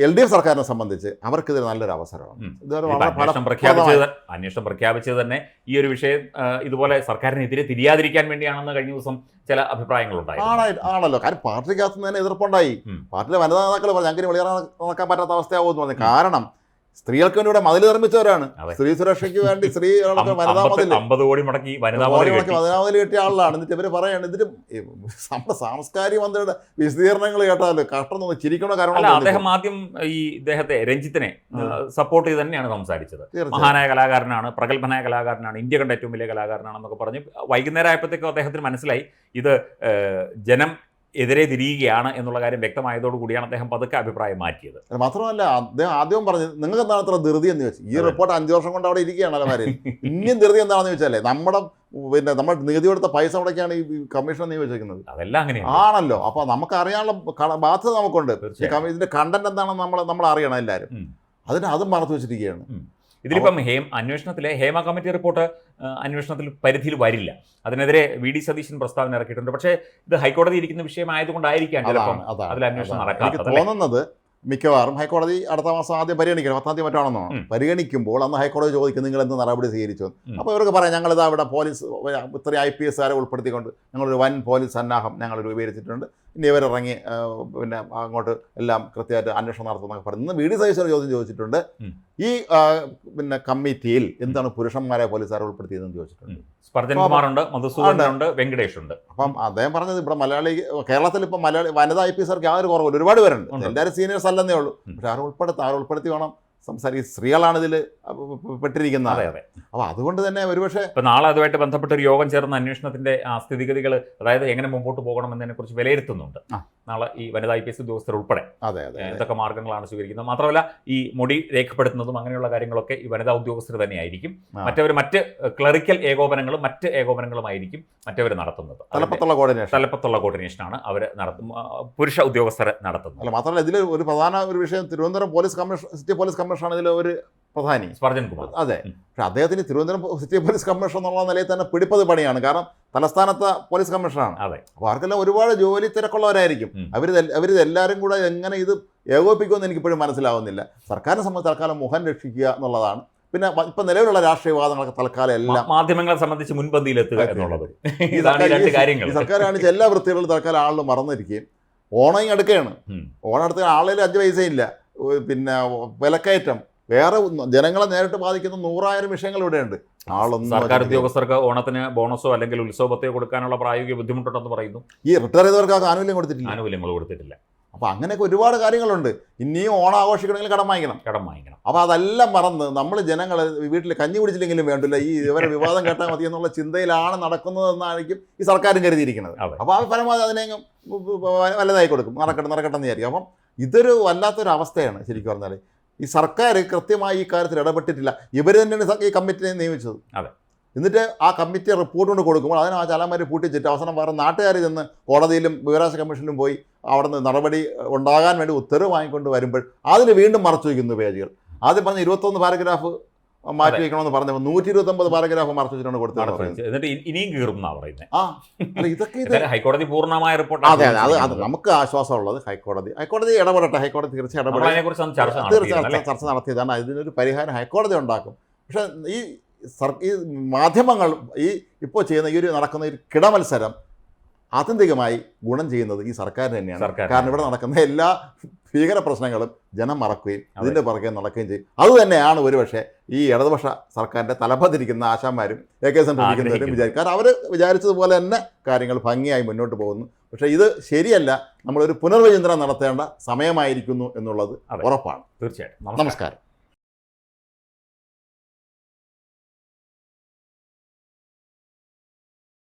എൽ ഡി എഫ് സർക്കാരിനെ സംബന്ധിച്ച് അവർക്കിത് നല്ലൊരു അവസരമാണ്. അന്വേഷണം പ്രഖ്യാപിച്ചത് തന്നെ ഈ ഒരു വിഷയം ഇതുപോലെ സർക്കാരിനെതിരെ തിരിയാതിരിക്കാൻ വേണ്ടിയാണെന്ന് കഴിഞ്ഞ ദിവസം ചില അഭിപ്രായങ്ങളുണ്ടായിരുന്നു ആണായി ആണല്ലോ. കാര്യം പാർട്ടിക്കകത്ത് തന്നെ എതിർപ്പുണ്ടായി. പാർട്ടിയിലെ വനിതാ നേതാക്കൾ പറഞ്ഞു ഞങ്ങൾക്ക് വെളിയേറാൻ നടക്കാൻ പറ്റാത്ത അവസ്ഥയാവുമെന്ന് പറഞ്ഞു. കാരണം സ്ത്രീകൾക്ക് വേണ്ടി ഇവിടെ മതിൽ നിർമ്മിച്ചവരാണ്. സ്ത്രീ സുരക്ഷയ്ക്ക് വേണ്ടി [laughs] അമ്പ- വനിതാ മതിൽ അമ്പത് കോടി മുടക്കി വനിതാ മതിൽ കെട്ടി. കിട്ടിയ ആളാണ്. എന്നിട്ട് ഇവർ പറയാണ് ഇതിന് നമ്മുടെ സാംസ്കാരിക മന്ത്രിയുടെ വിശദീകരണങ്ങൾ കേട്ടാൽ കഷ്ടം ചിരിക്കണ ചിരിക്കണോ കാരണം അദ്ദേഹം ആദ്യം ഈ ഇദ്ദേഹത്തെ രഞ്ജിത്തിനെ സപ്പോർട്ട് ചെയ്ത് തന്നെയാണ് സംസാരിച്ചത്. മഹാനായ കലാകാരനാണ് പ്രഗത്ഭനായ കലാകാരനാണ് ഇന്ത്യ കണ്ട ഏറ്റവും വലിയ കലാകാരനാണെന്നൊക്കെ പറഞ്ഞ് വൈകുന്നേരം ആയപ്പോഴത്തേക്കും അദ്ദേഹത്തിന് മനസ്സിലായി ഇത് ജനം എതിരെ തിരിയുകയാണ് എന്നുള്ള കാര്യം വ്യക്തമായതോടു കൂടിയാണ് അദ്ദേഹം പതുക്കെ അഭിപ്രായം മാറ്റിയത്. അത് മാത്രമല്ല അദ്ദേഹം ആദ്യം പറഞ്ഞു നിങ്ങൾക്ക് എന്താണ് അത്ര ധൃതി എന്ന് ചോദിച്ചു? ഈ റിപ്പോർട്ട് അഞ്ചു വർഷം കൊണ്ട് അവിടെ ഇരിക്കുകയാണ് അലമാരിൽ ഇനിയും ധൃതി എന്താണെന്ന് ചോദിച്ചാലേ നമ്മുടെ പിന്നെ നമ്മൾ നികുതി കൊടുത്ത പൈസ മുടക്കിയാണ് ഈ കമ്മീഷൻ നിയോഗിച്ചിരിക്കുന്നത് അതെല്ലാം അങ്ങനെ ആണല്ലോ. അപ്പൊ നമുക്ക് അറിയാനുള്ള ബാധ്യത നമുക്കുണ്ട്. ഇതിന്റെ കണ്ടന്റ് എന്താണെന്ന് നമ്മൾ നമ്മൾ അറിയണം എല്ലാവരും. അതിന് അതും മറച്ചു വെച്ചിരിക്കുകയാണ്. ഇതിലിപ്പം ഹേം അന്വേഷണത്തിലെ ഹേമ കമ്മിറ്റി റിപ്പോർട്ട് അന്വേഷണത്തിൽ പരിധിയിൽ വരില്ല. അതിനെതിരെ വി ഡി സതീശൻ പ്രസ്താവന ഇറക്കിയിട്ടുണ്ട്. പക്ഷേ ഇത് ഹൈക്കോടതി ഇരിക്കുന്ന വിഷയമായതുകൊണ്ടായിരിക്കാം അതിൽ അന്വേഷണം നടക്കാത്തത് തോന്നുന്നത് മിക്കവാറും ഹൈക്കോടതി അടുത്ത മാസം ആദ്യം പരിഗണിക്കണം. പത്താം തീയതി മറ്റാണെന്നോ? പരിഗണിക്കുമ്പോൾ അന്ന് ഹൈക്കോടതി ചോദിക്കും നിങ്ങൾ എന്ത് നടപടി സ്വീകരിച്ചു. അപ്പോൾ ഇവർക്ക് പറയാം ഞങ്ങളിത് അവിടെ പോലീസ് ഇത്രയും ഐ പി എസ്കാരെ ഉൾപ്പെടുത്തിക്കൊണ്ട് ഞങ്ങളൊരു വൻ പോലീസ് സന്നാഹം ഞങ്ങൾ രൂപീകരിച്ചിട്ടുണ്ട്. ഇനി ഇവരിറങ്ങി പിന്നെ അങ്ങോട്ട് എല്ലാം കൃത്യമായിട്ട് അന്വേഷണം നടത്തുന്നൊക്കെ പറഞ്ഞു ഇന്ന് വി ഡി സതീശൻ ചോദ്യം ചോദിച്ചിട്ടുണ്ട്. ഈ പിന്നെ കമ്മിറ്റിയിൽ എന്താണ് പുരുഷന്മാരെ പോലീസുകാരെ ഉൾപ്പെടുത്തിയതെന്ന് ചോദിച്ചിട്ടുണ്ട്. വെങ്കടേഷ് ഉണ്ട്. അപ്പം അദ്ദേഹം പറഞ്ഞത് ഇവിടെ മലയാളി കേരളത്തിൽ ഇപ്പം മലയാളി വനിതാ ഐ പി ആ യാതൊരു കുറവില്ല ഒരുപാട് പേരുണ്ട്. ഉണ്ട്. എല്ലാവരും സീനിയേഴ്സ് അല്ലെന്നേ ഉള്ളൂ. പക്ഷെ ആരും ഉൾപ്പെടുത്തി ആരും ഉൾപ്പെടുത്തി വേണം? സംസാരിക്കും സ്ത്രീകളാണ് ഇതിൽ പെട്ടിരിക്കുന്നത്. അതെ അതെ. അപ്പോൾ അതുകൊണ്ട് തന്നെ ഒരുപക്ഷെ ഇപ്പം നാളെ അതുമായിട്ട് ബന്ധപ്പെട്ട ഒരു യോഗം ചേർന്ന അന്വേഷണത്തിന്റെ ആ സ്ഥിതിഗതികൾ അതായത് എങ്ങനെ മുമ്പോട്ട് പോകണം എന്നതിനെ കുറിച്ച് വിലയിരുത്തുന്നുണ്ട് നാളെ ഈ വനിതാ ഐ പി എസ് ഉദ്യോഗസ്ഥർ ഉൾപ്പെടെ അതെ അതെ. എന്തൊക്കെ മാർഗങ്ങളാണ് സ്വീകരിക്കുന്നത്. മാത്രമല്ല ഈ മുടി രേഖപ്പെടുത്തുന്നതും അങ്ങനെയുള്ള കാര്യങ്ങളൊക്കെ ഈ വനിതാ ഉദ്യോഗസ്ഥർ തന്നെയായിരിക്കും. ആയിരിക്കും മറ്റവർ മറ്റ് ക്ലറിക്കൽ ഏകോപനങ്ങളും മറ്റ് ഏകോപനങ്ങളുമായിരിക്കും മറ്റവർ നടത്തുന്നത്. തലപ്പത്തുള്ള കോർഡിനേഷൻ തലപ്പത്തുള്ള കോർഡിനേഷനാണ് അവർ നടത്തും പുരുഷ ഉദ്യോഗസ്ഥരെ നടത്തുന്നത്. അല്ല മാത്രമല്ല ഇതിൽ ഒരു പ്രധാന ഒരു വിഷയം Thiruvananthapuram police commission city police കമ്മീഷനാണ് ഇതിൽ ഒരു പ്രധാനി. സ്പർജൻ കുമാർ. അതെ. പക്ഷെ അദ്ദേഹത്തിന് തിരുവനന്തപുരം സിറ്റി പോലീസ് കമ്മീഷണർ എന്നുള്ള നിലയിൽ തന്നെ പിടിപ്പത് പണിയാണ്. കാരണം തലസ്ഥാനത്തെ പോലീസ് കമ്മീഷനാണ്. അതെ. അപ്പോൾ അവർക്കെല്ലാം ഒരുപാട് ജോലി തിരക്കുള്ളവരായിരിക്കും. അവർ അവരിതെല്ലാവരും കൂടെ എങ്ങനെ ഇത് ഏകോപിക്കുമെന്ന് എനിക്കിപ്പോഴും മനസ്സിലാവുന്നില്ല. സർക്കാരിനെ സംബന്ധിച്ച് തൽക്കാലം മുഖം രക്ഷിക്കുക എന്നുള്ളതാണ്. പിന്നെ ഇപ്പൊ നിലവിലുള്ള രാഷ്ട്രീയ വിവാദങ്ങളൊക്കെ തൽക്കാലം എല്ലാം മാധ്യമങ്ങളെ സംബന്ധിച്ച് മുൻപന്തിയിലെത്തുക. എന്നുള്ളത്. ഇതാണ് രണ്ട് കാര്യങ്ങൾ. സർക്കാർ കാണിച്ച എല്ലാ വൃത്തികളും തൽക്കാലം ആളുകൾ മറന്നിരിക്കുകയും ഓണം അടുക്കുകയാണ്. ഓണം അടുത്ത ആളിൽ അഞ്ച് പൈസയില്ല. പിന്നെ വിലക്കയറ്റം. വേറെ ജനങ്ങളെ നേരിട്ട് ബാധിക്കുന്ന നൂറായിരം വിഷയങ്ങൾ ഇവിടെയുണ്ട്. ആളൊന്നും സർക്കാർ ഉദ്യോഗസ്ഥർക്ക് ഓണത്തിന് ബോണസോ അല്ലെങ്കിൽ ഉത്സവത്തെയോ കൊടുക്കാനുള്ള പ്രായോഗിക ബുദ്ധിമുട്ടുണ്ടെന്ന് പറയുന്നു. ഈ റിട്ടയർ ചെയ്തവർക്ക് ആനുകൂല്യം കൊടുത്തിട്ടില്ല. ആനുകൂല്യങ്ങൾ കൊടുത്തിട്ടില്ല. അപ്പോൾ അങ്ങനെയൊക്കെ ഒരുപാട് കാര്യങ്ങളുണ്ട്. ഇനിയും ഓണം ആഘോഷിക്കണമെങ്കിൽ കടം വാങ്ങിക്കണം. കടം വാങ്ങിക്കണം. അപ്പോൾ അതെല്ലാം മറന്ന് നമ്മൾ ജനങ്ങൾ വീട്ടിൽ കഞ്ഞി കുടിച്ചില്ലെങ്കിലും വേണ്ടില്ല. ഈ ഇവരെ വിവാദം കേട്ടാൽ മതി എന്നുള്ള ചിന്തയിലാണ് നടക്കുന്നതെന്നായിരിക്കും ഈ സർക്കാരും കരുതിയിരിക്കുന്നത്. അപ്പൊ അപ്പോൾ ആ പരമാവധി അതിനെ വലുതായി കൊടുക്കും. നടക്കട്ടെ നടക്കട്ടെ എന്ന് വിചാരിക്കും. അപ്പം ഇതൊരു വല്ലാത്തൊരു അവസ്ഥയാണ് ശരിക്കും പറഞ്ഞാൽ. ഈ സർക്കാർ കൃത്യമായി ഈ കാര്യത്തിൽ ഇടപെട്ടിട്ടില്ല. ഇവർ തന്നെയാണ് ഈ കമ്മിറ്റിനെ നിയമിച്ചത്. അതെ. എന്നിട്ട് ആ കമ്മിറ്റി റിപ്പോർട്ട് കൊണ്ട് കൊടുക്കുമ്പോൾ അതിന് ആ ചലമാര് പൂട്ടിച്ചിട്ട് അവസാനം വേറെ നാട്ടുകാർ ചെന്ന് കോടതിയിലും വിവരാവകാശ കമ്മീഷനിലും പോയി അവിടെ നിന്ന് നടപടി ഉണ്ടാകാൻ വേണ്ടി ഉത്തരവ് വാങ്ങിക്കൊണ്ട് വരുമ്പോൾ അതിന് വീണ്ടും മറച്ചു വയ്ക്കുന്നു പേജുകൾ. ആദ്യം പറഞ്ഞ ഇരുപത്തൊന്ന് പാരഗ്രാഫ് മാറ്റി വെക്കണമെന്ന് പറഞ്ഞു നൂറ്റി ഇരുപത്തി ഒമ്പത് പാരഗ്രാഫ് മറച്ചു വെച്ചിട്ടാണ് കൊടുത്തത്. എന്നിട്ട് ഇനിയും കീറും എന്നാ പറയുന്നത് ആ അല്ല ഇതൊക്കെ ഹൈക്കോടതി പൂർണമായ റിപ്പോർട്ട് അതെ അതെ അത് നമുക്ക് ആശ്വാസമുള്ളത് ഹൈക്കോടതി. ഹൈക്കോടതി ഇടപെടട്ടെ ഹൈക്കോടതി തീർച്ചയായും ഇടപെടട്ടെ. തീർച്ചയായും ചർച്ച നടത്തിയതാണ് അതിനൊരു പരിഹാരം ഹൈക്കോടതി ഉണ്ടാക്കും. പക്ഷേ ഈ സർ ഈ മാധ്യമങ്ങൾ ഈ ഇപ്പോൾ ചെയ്യുന്ന ഈ ഒരു നടക്കുന്ന ഒരു കിടമത്സരം ആത്യന്തികമായി ഗുണം ചെയ്യുന്നത് ഈ സർക്കാർ തന്നെയാണ്. കാരണം ഇവിടെ നടക്കുന്ന എല്ലാ ഭീകര പ്രശ്നങ്ങളും ജനം മറക്കുകയും. ഇതിന്റെ പുറകെ നടക്കുകയും ചെയ്യും. അതുതന്നെയാണ് ഒരുപക്ഷെ ഈ ഇടതുപക്ഷ സർക്കാരിന്റെ തലപ്പത്തിരിക്കുന്ന ആശാന്മാരും എ കെ സെന്ററിരിക്കുന്നവരും ആഗ്രഹിക്കുന്നത്. വിചാരിക്കും. കാരണം അവർ വിചാരിച്ചതുപോലെ തന്നെ കാര്യങ്ങൾ ഭംഗിയായി മുന്നോട്ട് പോകുന്നു. പക്ഷേ ഇത് ശരിയല്ല. നമ്മളൊരു പുനർവിചിന്തനം നടത്തേണ്ട സമയമായിരിക്കുന്നു എന്നുള്ളത് ഉറപ്പാണ്. തീർച്ചയായിട്ടും. നമസ്കാരം.